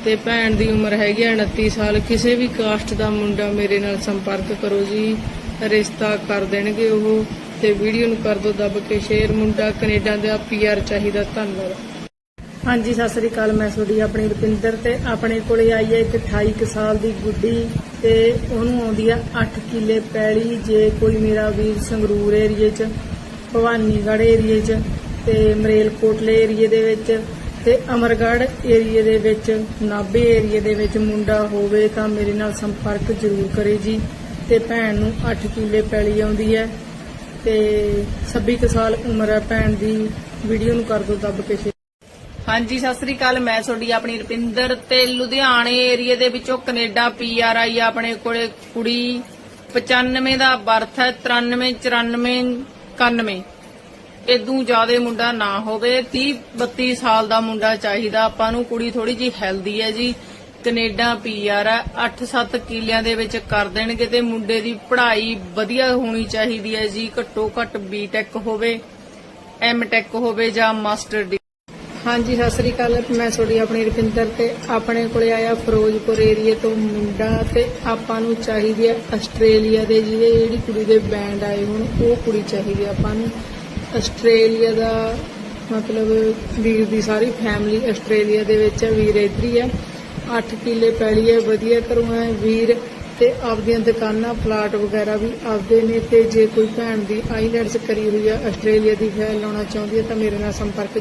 ਤੇ ਭੈਣ ਦੀ ਉਮਰ ਹੈਗੀ ਹੈ 29 ਸਾਲ। ਕਿਸੇ ਵੀ ਕਾਸਟ ਦਾ ਮੁੰਡਾ ਮੇਰੇ ਨਾਲ ਸੰਪਰਕ ਕਰੋ ਜੀ। ਰਿਸ਼ਤਾ ਕਰ ਦੇਣਗੇ ਉਹ ਤੇ ਵੀਡੀਓ ਨੂੰ ਕਰ ਦਿਓ ਦੱਬ ਕੇ। ਸ਼ੇਅਰ ਮੁੰਡਾ ਕੈਨੇਡਾ ਦਾ ਪੀਆਰ ਚਾਹੀਦਾ। ਧੰਨਵਾਦ। ਹਾਂਜੀ, ਸਤਿ ਸ੍ਰੀ ਅਕਾਲ, ਮੈਂ ਤੁਹਾਡੀ ਆਪਣੀ ਰੁਪਿੰਦਰ ਤੇ ਆਪਣੇ ਕੋਲੇ ਆਈ ਹੈ ਇੱਕ 28 ਕੁ ਸਾਲ ਦੀ ਗੁੱਡੀ ਤੇ ਉਹਨੂੰ ਆਉਂਦੀ ਆ 8 ਕਿੱਲੇ ਪੈਲੀ ਜੇ ਕੋਈ ਮੇਰਾ ਵੀਰ ਸੰਗਰੂਰ ਏਰੀਏ 'ਚ, ਭਵਾਨੀਗੜ੍ਹ ਏਰੀਏ 'ਚ ਤੇ ਮਰੇਲਕੋਟਲੇ ਏਰੀਏ ਦੇ ਵਿੱਚ ਤੇ ਅਮਰਗੜ੍ਹ ਏਰੀਏ ਦੇ ਵਿੱਚ, ਨਾਭੇ ਏਰੀਏ ਦੇ ਵਿੱਚ ਮੁੰਡਾ ਹੋਵੇ ਤਾਂ ਮੇਰੇ ਨਾਲ ਸੰਪਰਕ ਜ਼ਰੂਰ ਕਰੇ ਜੀ ਤੇ ਭੈਣ ਨੂੰ 8 ਕਿੱਲੇ ਪੈਲੀ ਆਉਂਦੀ ਹੈ ਤੇ 26 ਕੁ ਸਾਲ ਉਮਰ ਹੈ, ਭੈਣ ਦੀ, ਵੀਡੀਓ ਨੂੰ ਕਰ ਦਿਓ ਦੱਬ ਕੇ। ਹਾਂਜੀ, ਸਤਿ ਸ੍ਰੀ ਅਕਾਲ। ਮੈਂ ਤੁਹਾਡੀ ਆਪਣੀ ਰੁਪਿੰਦਰ ਤੇ ਲੁਧਿਆਣੇ ਏਰੀਏ ਦੇ ਵਿੱਚੋਂ ਕੈਨੇਡਾ ਪੀਆਰ ਆਈ ਆਪਣੇ ਕੋਲੇ ਕੁੜੀ 95 ਦਾ ਬਰਥ ਹੈ 93 94 91 ਇਦੋਂ ਜ਼ਿਆਦਾ ਮੁੰਡਾ ਨਾ ਹੋਵੇ 30 32 ਸਾਲ ਦਾ ਮੁੰਡਾ ਚਾਹੀਦਾ। ਆਪਾਂ ਨੂੰ ਕੁੜੀ ਥੋੜੀ ਜੀ ਹੈਲਦੀ ਹੈ ਜੀ। ਕੈਨੇਡਾ ਪੀਆਰ ਹੈ 8-7 ਕਿਲਿਆਂ ਦੇ ਵਿੱਚ ਕਰ ਦੇਣਗੇ ਤੇ ਮੁੰਡੇ ਦੀ ਪੜ੍ਹਾਈ ਵਧੀਆ ਹੋਣੀ ਚਾਹੀਦੀ ਹੈ ਜੀ। ਘੱਟੋ ਘੱਟ ਬੀਟੈਕ ਹੋਵੇ ਐਮਟੈਕ ਹੋਵੇ ਜਾਂ ਮਾਸਟਰ ਡਿਗਰੀ ਹਾਂਜੀ, ਸਤਿ ਸ੍ਰੀ ਅਕਾਲ। ਮੈਂ ਤੁਹਾਡੀ ਆਪਣੀ ਰੁਪਿੰਦਰ ਤੇ ਆਪਣੇ ਕੋਲੇ ਆਇਆ ਫਿਰੋਜ਼ਪੁਰ ਏਰੀਏ ਤੋਂ ਮੁੰਡਾ ਤੇ ਆਪਾਂ ਨੂੰ ਚਾਹੀਦੀ ਹੈ ਆਸਟ੍ਰੇਲੀਆ ਦੇ ਜਿਹਦੇ ਜਿਹੜੀ ਕੁੜੀ ਦੇ ਬੈਂਡ ਆਏ ਹੁਣ, ਉਹ ਕੁੜੀ ਚਾਹੀਦੀ ਹੈ ਆਪਾਂ ਨੂੰ। ਆਸਟ੍ਰੇਲੀਆ ਦਾ ਮਤਲਬ ਵੀਰ ਦੀ ਸਾਰੀ ਫੈਮਿਲੀ ਆਸਟ੍ਰੇਲੀਆ ਦੇ ਵਿੱਚ ਹੈ, ਵੀਰ ਇੱਧਰੀ ਹੈ 8 ਕਿੱਲੇ ਪੈਲੀ ਹੈ, ਵਧੀਆ ਘਰੋਂ ਹੈ, ਵੀਰ ਤੇ ਆਪਦੀਆਂ ਦੁਕਾਨਾਂ ਪਲਾਟ ਵਗੈਰਾ ਵੀ ਆਪਦੇ ਨੇ ਤੇ ਜੇ ਕੋਈ ਭੈਣ ਦੀ ਆਈਲੈਂਡਸ ਕਰੀ ਹੋਈ ਹੈ, ਆਸਟ੍ਰੇਲੀਆ ਦੀ ਫੈਲ ਲਾਉਣਾ ਚਾਹੁੰਦੀ ਹੈ ਤਾਂ ਮੇਰੇ ਨਾਲ ਸੰਪਰਕ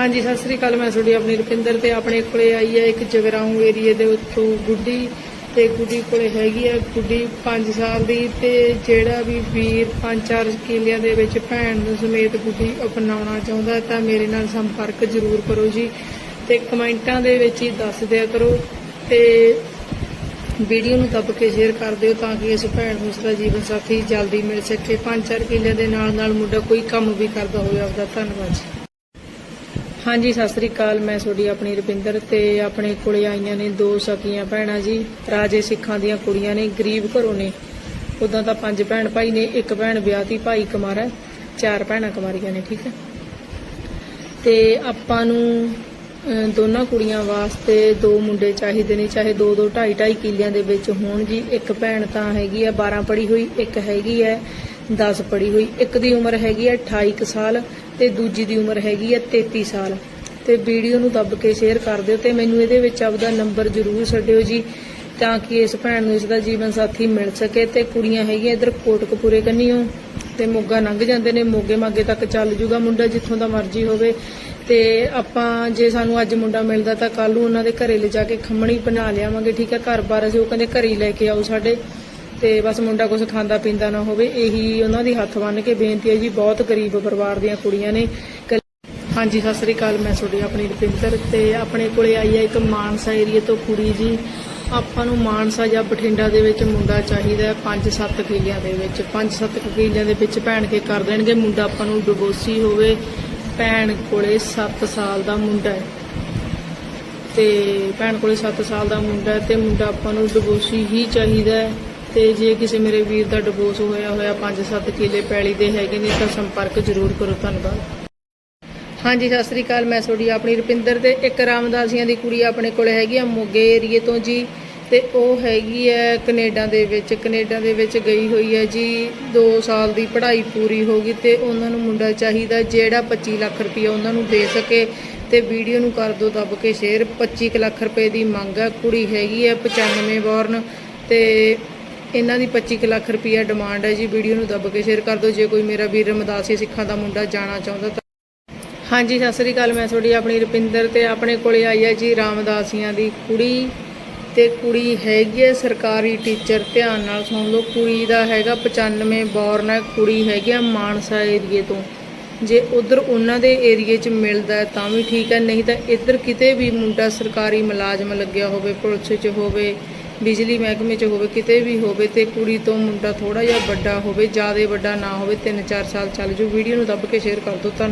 ਹਾਂਜੀ, ਸਤਿ ਸ੍ਰੀ ਅਕਾਲ, ਮੈਂ ਤੁਹਾਡੀ ਆਪਣੀ ਰੁਪਿੰਦਰ ਤੇ ਆਪਣੇ ਕੋਲੇ ਆਈ ਹੈ, ਇੱਕ ਜਗਰਾਉਂ ਏਰੀਏ ਦੇ ਉੱਤੋਂ ਗੁੱਡੀ, ਤੇ ਗੁੱਡੀ ਕੋਲੇ ਹੈਗੀ ਹੈ, ਗੁੱਡੀ 5 ਸਾਲ ਦੀ, ਤੇ ਜਿਹੜਾ ਵੀ ਵੀਰ 5-4 ਕਿਲਿਆਂ ਦੇ ਵਿੱਚ ਭੈਣ ਨੂੰ ਸਮੇਤ ਗੁੱਡੀ ਅਪਣਾਉਣਾ ਚਾਹੁੰਦਾ ਤਾਂ ਮੇਰੇ ਨਾਲ ਸੰਪਰਕ ਜ਼ਰੂਰ ਕਰੋ ਜੀ, ਤੇ ਕਮੈਂਟਾਂ ਦੇ ਵਿੱਚ ਹੀ ਦੱਸ ਦਿਆ ਕਰੋ, ਤੇ ਵੀਡੀਓ ਨੂੰ ਦੱਬ ਕੇ ਸ਼ੇਅਰ ਕਰ ਦਿਓ, ਤਾਂ ਕਿ ਇਸ ਭੈਣ ਨੂੰ ਉਸਦਾ ਜੀਵਨ ਸਾਥੀ ਜਲਦੀ ਮਿਲ ਸਕੇ। 5-4 ਕਿਲਿਆਂ ਦੇ ਨਾਲ ਨਾਲ ਮੁੰਡਾ ਕੋਈ ਕੰਮ ਵੀ ਕਰਦਾ ਹੋਵੇ, ਆਪਦਾ ਧੰਨਵਾਦ ਜੀ। ਹਾਂਜੀ ਸਤਿ ਸ੍ਰੀ ਅਕਾਲ। ਮੈਂ ਤੁਹਾਡੀ ਆਪਣੀ ਰਵਿੰਦਰ ਤੇ ਆਪਣੇ ਕੋਲੇ ਆਈਆਂ ਨੇ ਦੋ ਸਕੀਆਂ ਭੈਣਾਂ ਜੀ। ਰਾਜੇ ਸਿੱਖਾਂ ਦੀਆਂ ਕੁੜੀਆਂ ਨੇ ਗਰੀਬ ਘਰੋਂ ਨੇ। ਉਦਾਂ ਤਾਂ ਪੰਜ ਭੈਣ ਭਾਈ ਨੇ ਇੱਕ ਭੈਣ ਵਿਆਹਤੀ ਭਾਈ ਕੁਮਾਰਾ ਚਾਰ ਭੈਣਾਂ ਕੁਮਾਰੀਆਂ ਨੇ ਠੀਕ ਹੈ। ਤੇ ਆਪਾਂ ਨੂੰ ਅਹ, ਦੋਨਾਂ ਕੁੜੀਆਂ ਵਾਸਤੇ ਦੋ ਮੁੰਡੇ ਚਾਹੀਦੇ ਨੇ ਚਾਹੇ ਦੋ ਦੋ ਢਾਈ ਢਾਈ ਕਿੱਲਿਆਂ ਦੇ ਵਿੱਚ ਹੋਣ ਜੀ। ਇੱਕ ਭੈਣ ਤਾਂ ਹੈਗੀ ਆ 12 ਪੜ੍ਹੀ ਹੋਈ ਇੱਕ ਹੈਗੀ ਹੈ। 10 ਪੜ੍ਹੀ ਹੋਈ। ਇੱਕ ਦੀ ਉਮਰ ਹੈਗੀ ਹੈ 28 ਕੁ ਸਾਲ ਤੇ ਦੂਜੀ ਦੀ ਉਮਰ ਹੈਗੀ ਹੈ 33 ਸਾਲ। ਤੇ ਵੀਡੀਓ ਨੂੰ ਦੱਬ ਕੇ ਸ਼ੇਅਰ ਕਰ ਦਿਓ ਤੇ ਮੈਨੂੰ ਇਹਦੇ ਵਿੱਚ ਆਪਦਾ ਨੰਬਰ ਜ਼ਰੂਰ ਛੱਡਿਓ ਜੀ, ਤਾਂ ਕਿ ਇਸ ਭੈਣ ਨੂੰ ਇਸ ਦਾ ਜੀਵਨ ਸਾਥੀ ਮਿਲ ਸਕੇ ਤੇ ਕੁੜੀਆਂ ਹੈਗੀਆਂ ਇਧਰ ਕੋਟਕਪੂਰੇ ਕੰਨੀਓ ਤੇ ਮੋਗਾ ਲੰਘ ਜਾਂਦੇ ਨੇ, ਮੋਗੇ ਮਾਗੇ ਤੱਕ ਚੱਲ ਜੂਗਾ ਮੁੰਡਾ ਜਿੱਥੋਂ ਦਾ ਮਰਜ਼ੀ ਹੋਵੇ। ਤੇ ਆਪਾਂ ਜੇ ਸਾਨੂੰ ਅੱਜ ਮੁੰਡਾ ਮਿਲਦਾ ਤਾਂ ਕੱਲ ਨੂੰ ਉਹਨਾਂ ਦੇ ਘਰੇ ਲਿਜਾ ਕੇ ਖੰਮਣੀ ਬਣਾ ਲਿਆਵਾਂਗੇ, ਠੀਕ ਹੈ? ਘਰ-ਬਾਰ ਅਸੀਂ ਉਹ ਕਹਿੰਦੇ ਘਰੇ ਹੀ ਲੈ ਕੇ ਆਓ ਸਾਡੇ। ਤੇ ਬਸ ਮੁੰਡਾ ਕੁਝ ਖਾਂਦਾ ਪੀਂਦਾ ਨਾ ਹੋਵੇ, ਇਹੀ ਉਹਨਾਂ ਦੀ ਹੱਥ ਬੰਨ੍ਹ ਕੇ ਬੇਨਤੀ ਹੈ ਜੀ, ਬਹੁਤ ਗਰੀਬ ਪਰਿਵਾਰ ਦੀਆਂ ਕੁੜੀਆਂ ਨੇ। ਕ- ਹਾਂਜੀ, ਸਤਿ ਸ੍ਰੀ ਅਕਾਲ, ਮੈਂ ਤੁਹਾਡੀ ਆਪਣੀ ਰੁਪਿੰਦਰ ਤੇ ਆਪਣੇ ਕੋਲੇ ਆਈ ਹੈ ਇੱਕ ਮਾਨਸਾ ਏਰੀਏ ਤੋਂ ਕੁੜੀ ਜੀ। ਆਪਾਂ ਨੂੰ ਮਾਨਸਾ ਜਾਂ ਬਠਿੰਡਾ ਦੇ ਵਿੱਚ ਮੁੰਡਾ ਚਾਹੀਦਾ ਹੈ 5-7 ਕਿੱਲਿਆਂ ਦੇ ਵਿੱਚ। 5-7 ਕਿਲਿਆਂ ਦੇ ਵਿੱਚ ਭੈਣ ਕੇ ਕਰ ਦੇਣਗੇ, ਮੁੰਡਾ ਆਪਾਂ ਨੂੰ ਡਿਵੋਰਸੀ ਹੋਵੇ। ਭੈਣ ਕੋਲੇ 7 ਸਾਲ ਦਾ ਮੁੰਡਾ ਹੈ। ਤੇ ਭੈਣ ਕੋਲੇ 7 ਸਾਲ ਦਾ ਮੁੰਡਾ ਹੈ ਤੇ ਮੁੰਡਾ ਆਪਾਂ ਨੂੰ ਡਿਵੋਰਸੀ ਹੀ ਚਾਹੀਦਾ ਹੈ। ਤੇ ਜੇ ਕਿਸੇ ਮੇਰੇ ਵੀਰ ਦਾ ਡਿਵੋਰਸ ਹੋਇਆ ਹੋਇਆ 5-7 ਕਿੱਲੇ ਪੈਲੀ ਦੇ ਹੈਗੇ ਨੇ, ਤਾਂ ਸੰਪਰਕ ਜ਼ਰੂਰ ਕਰੋ ਧੰਨਵਾਦ। ਹਾਂਜੀ, ਸਤਿ ਸ੍ਰੀ ਅਕਾਲ, ਮੈਂ ਤੁਹਾਡੀ ਆਪਣੀ ਰੁਪਿੰਦਰ ਤੇ ਇੱਕ ਰਾਮਦਾਸੀਆਂ ਦੀ ਕੁੜੀ ਆਪਣੇ ਕੋਲ ਹੈਗੀ ਆ, ਮੋਗੇ ਏਰੀਏ ਤੋਂ ਜੀ, ਤੇ ਉਹ ਹੈਗੀ ਹੈ ਕੈਨੇਡਾ ਦੇ ਵਿੱਚ, ਕੈਨੇਡਾ ਦੇ ਵਿੱਚ ਗਈ ਹੋਈ ਹੈ ਜੀ 2 ਸਾਲ ਦੀ ਪੜ੍ਹਾਈ ਪੂਰੀ ਹੋ ਗਈ ਤੇ ਉਹਨਾਂ ਨੂੰ ਮੁੰਡਾ ਚਾਹੀਦਾ ਜਿਹੜਾ 25 ਲੱਖ ਰੁਪਏ ਉਹਨਾਂ ਨੂੰ ਦੇ ਸਕੇ ਤੇ ਵੀਡੀਓ ਨੂੰ ਕਰ ਦਿਓ ਦੱਬ ਕੇ ਸ਼ੇਅਰ 25 ਕੁ ਲੱਖ ਰੁਪਏ ਦੀ ਮੰਗ ਹੈ ਕੁੜੀ ਹੈਗੀ ਹੈ 95 ਬੋਰਨ ਤੇ ਇਹਨਾਂ ਦੀ 25 ਕੁ ਲੱਖ ਰੁਪਈਆ ਡਿਮਾਂਡ ਹੈ ਜੀ। ਵੀਡੀਓ ਨੂੰ ਦੱਬ ਕੇ ਸ਼ੇਅਰ ਕਰ ਦਿਓ। ਜੇ ਕੋਈ ਮੇਰਾ ਵੀਰ ਰਮਦਾਸੀ ਸਿੱਖਾਂ ਦਾ ਮੁੰਡਾ ਜਾਣਾ ਚਾਹੁੰਦਾ ਤਾਂ ਹਾਂਜੀ, ਸਤਿ ਸ੍ਰੀ ਅਕਾਲ। ਮੈਂ ਤੁਹਾਡੀ ਆਪਣੀ ਰੁਪਿੰਦਰ ਤੇ ਆਪਣੇ ਕੋਲੇ ਆਈ ਹੈ ਜੀ, ਰਾਮਦਾਸੀਆਂ ਦੀ ਕੁੜੀ। ਤੇ ਕੁੜੀ ਹੈਗੀ ਹੈ ਸਰਕਾਰੀ ਟੀਚਰ ਧਿਆਨ ਨਾਲ ਸੁਣ ਲਓ, ਕੁੜੀ ਦਾ ਹੈਗਾ 95 ਬੋਰਨ ਹੈ। ਕੁੜੀ ਹੈਗੀ ਆ ਮਾਨਸਾ ਏਰੀਏ ਤੋਂ। ਜੇ ਉਧਰ ਉਹਨਾਂ ਦੇ ਏਰੀਏ 'ਚ ਮਿਲਦਾ ਤਾਂ ਵੀ ਠੀਕ ਹੈ। ਨਹੀਂ ਤਾਂ ਇੱਧਰ ਕਿਤੇ ਵੀ ਮੁੰਡਾ ਸਰਕਾਰੀ ਮੁਲਾਜ਼ਮ ਲੱਗਿਆ ਹੋਵੇ, ਪੁਲਿਸ 'ਚ ਹੋਵੇ ਬਿਜਲੀ ਮਹਿਕਮੇ 'ਚ ਹੋਵੇ, ਕਿਤੇ ਵੀ ਹੋਵੇ ਤੇ ਕੁੜੀ ਤੋਂ ਮੁੰਡਾ ਥੋੜਾ ਜਿਹਾ ਵੱਡਾ ਹੋਵੇ, ਜ਼ਿਆਦਾ ਵੱਡਾ ਨਾ ਹੋਵੇ 3-4 ਸਾਲ ਚੱਲ ਜੂ। ਵੀਡੀਓ ਨੂੰ ਦੱਬ ਕੇ ਸ਼ੇਅਰ ਕਰ ਦਿਓ। ਧੰਨ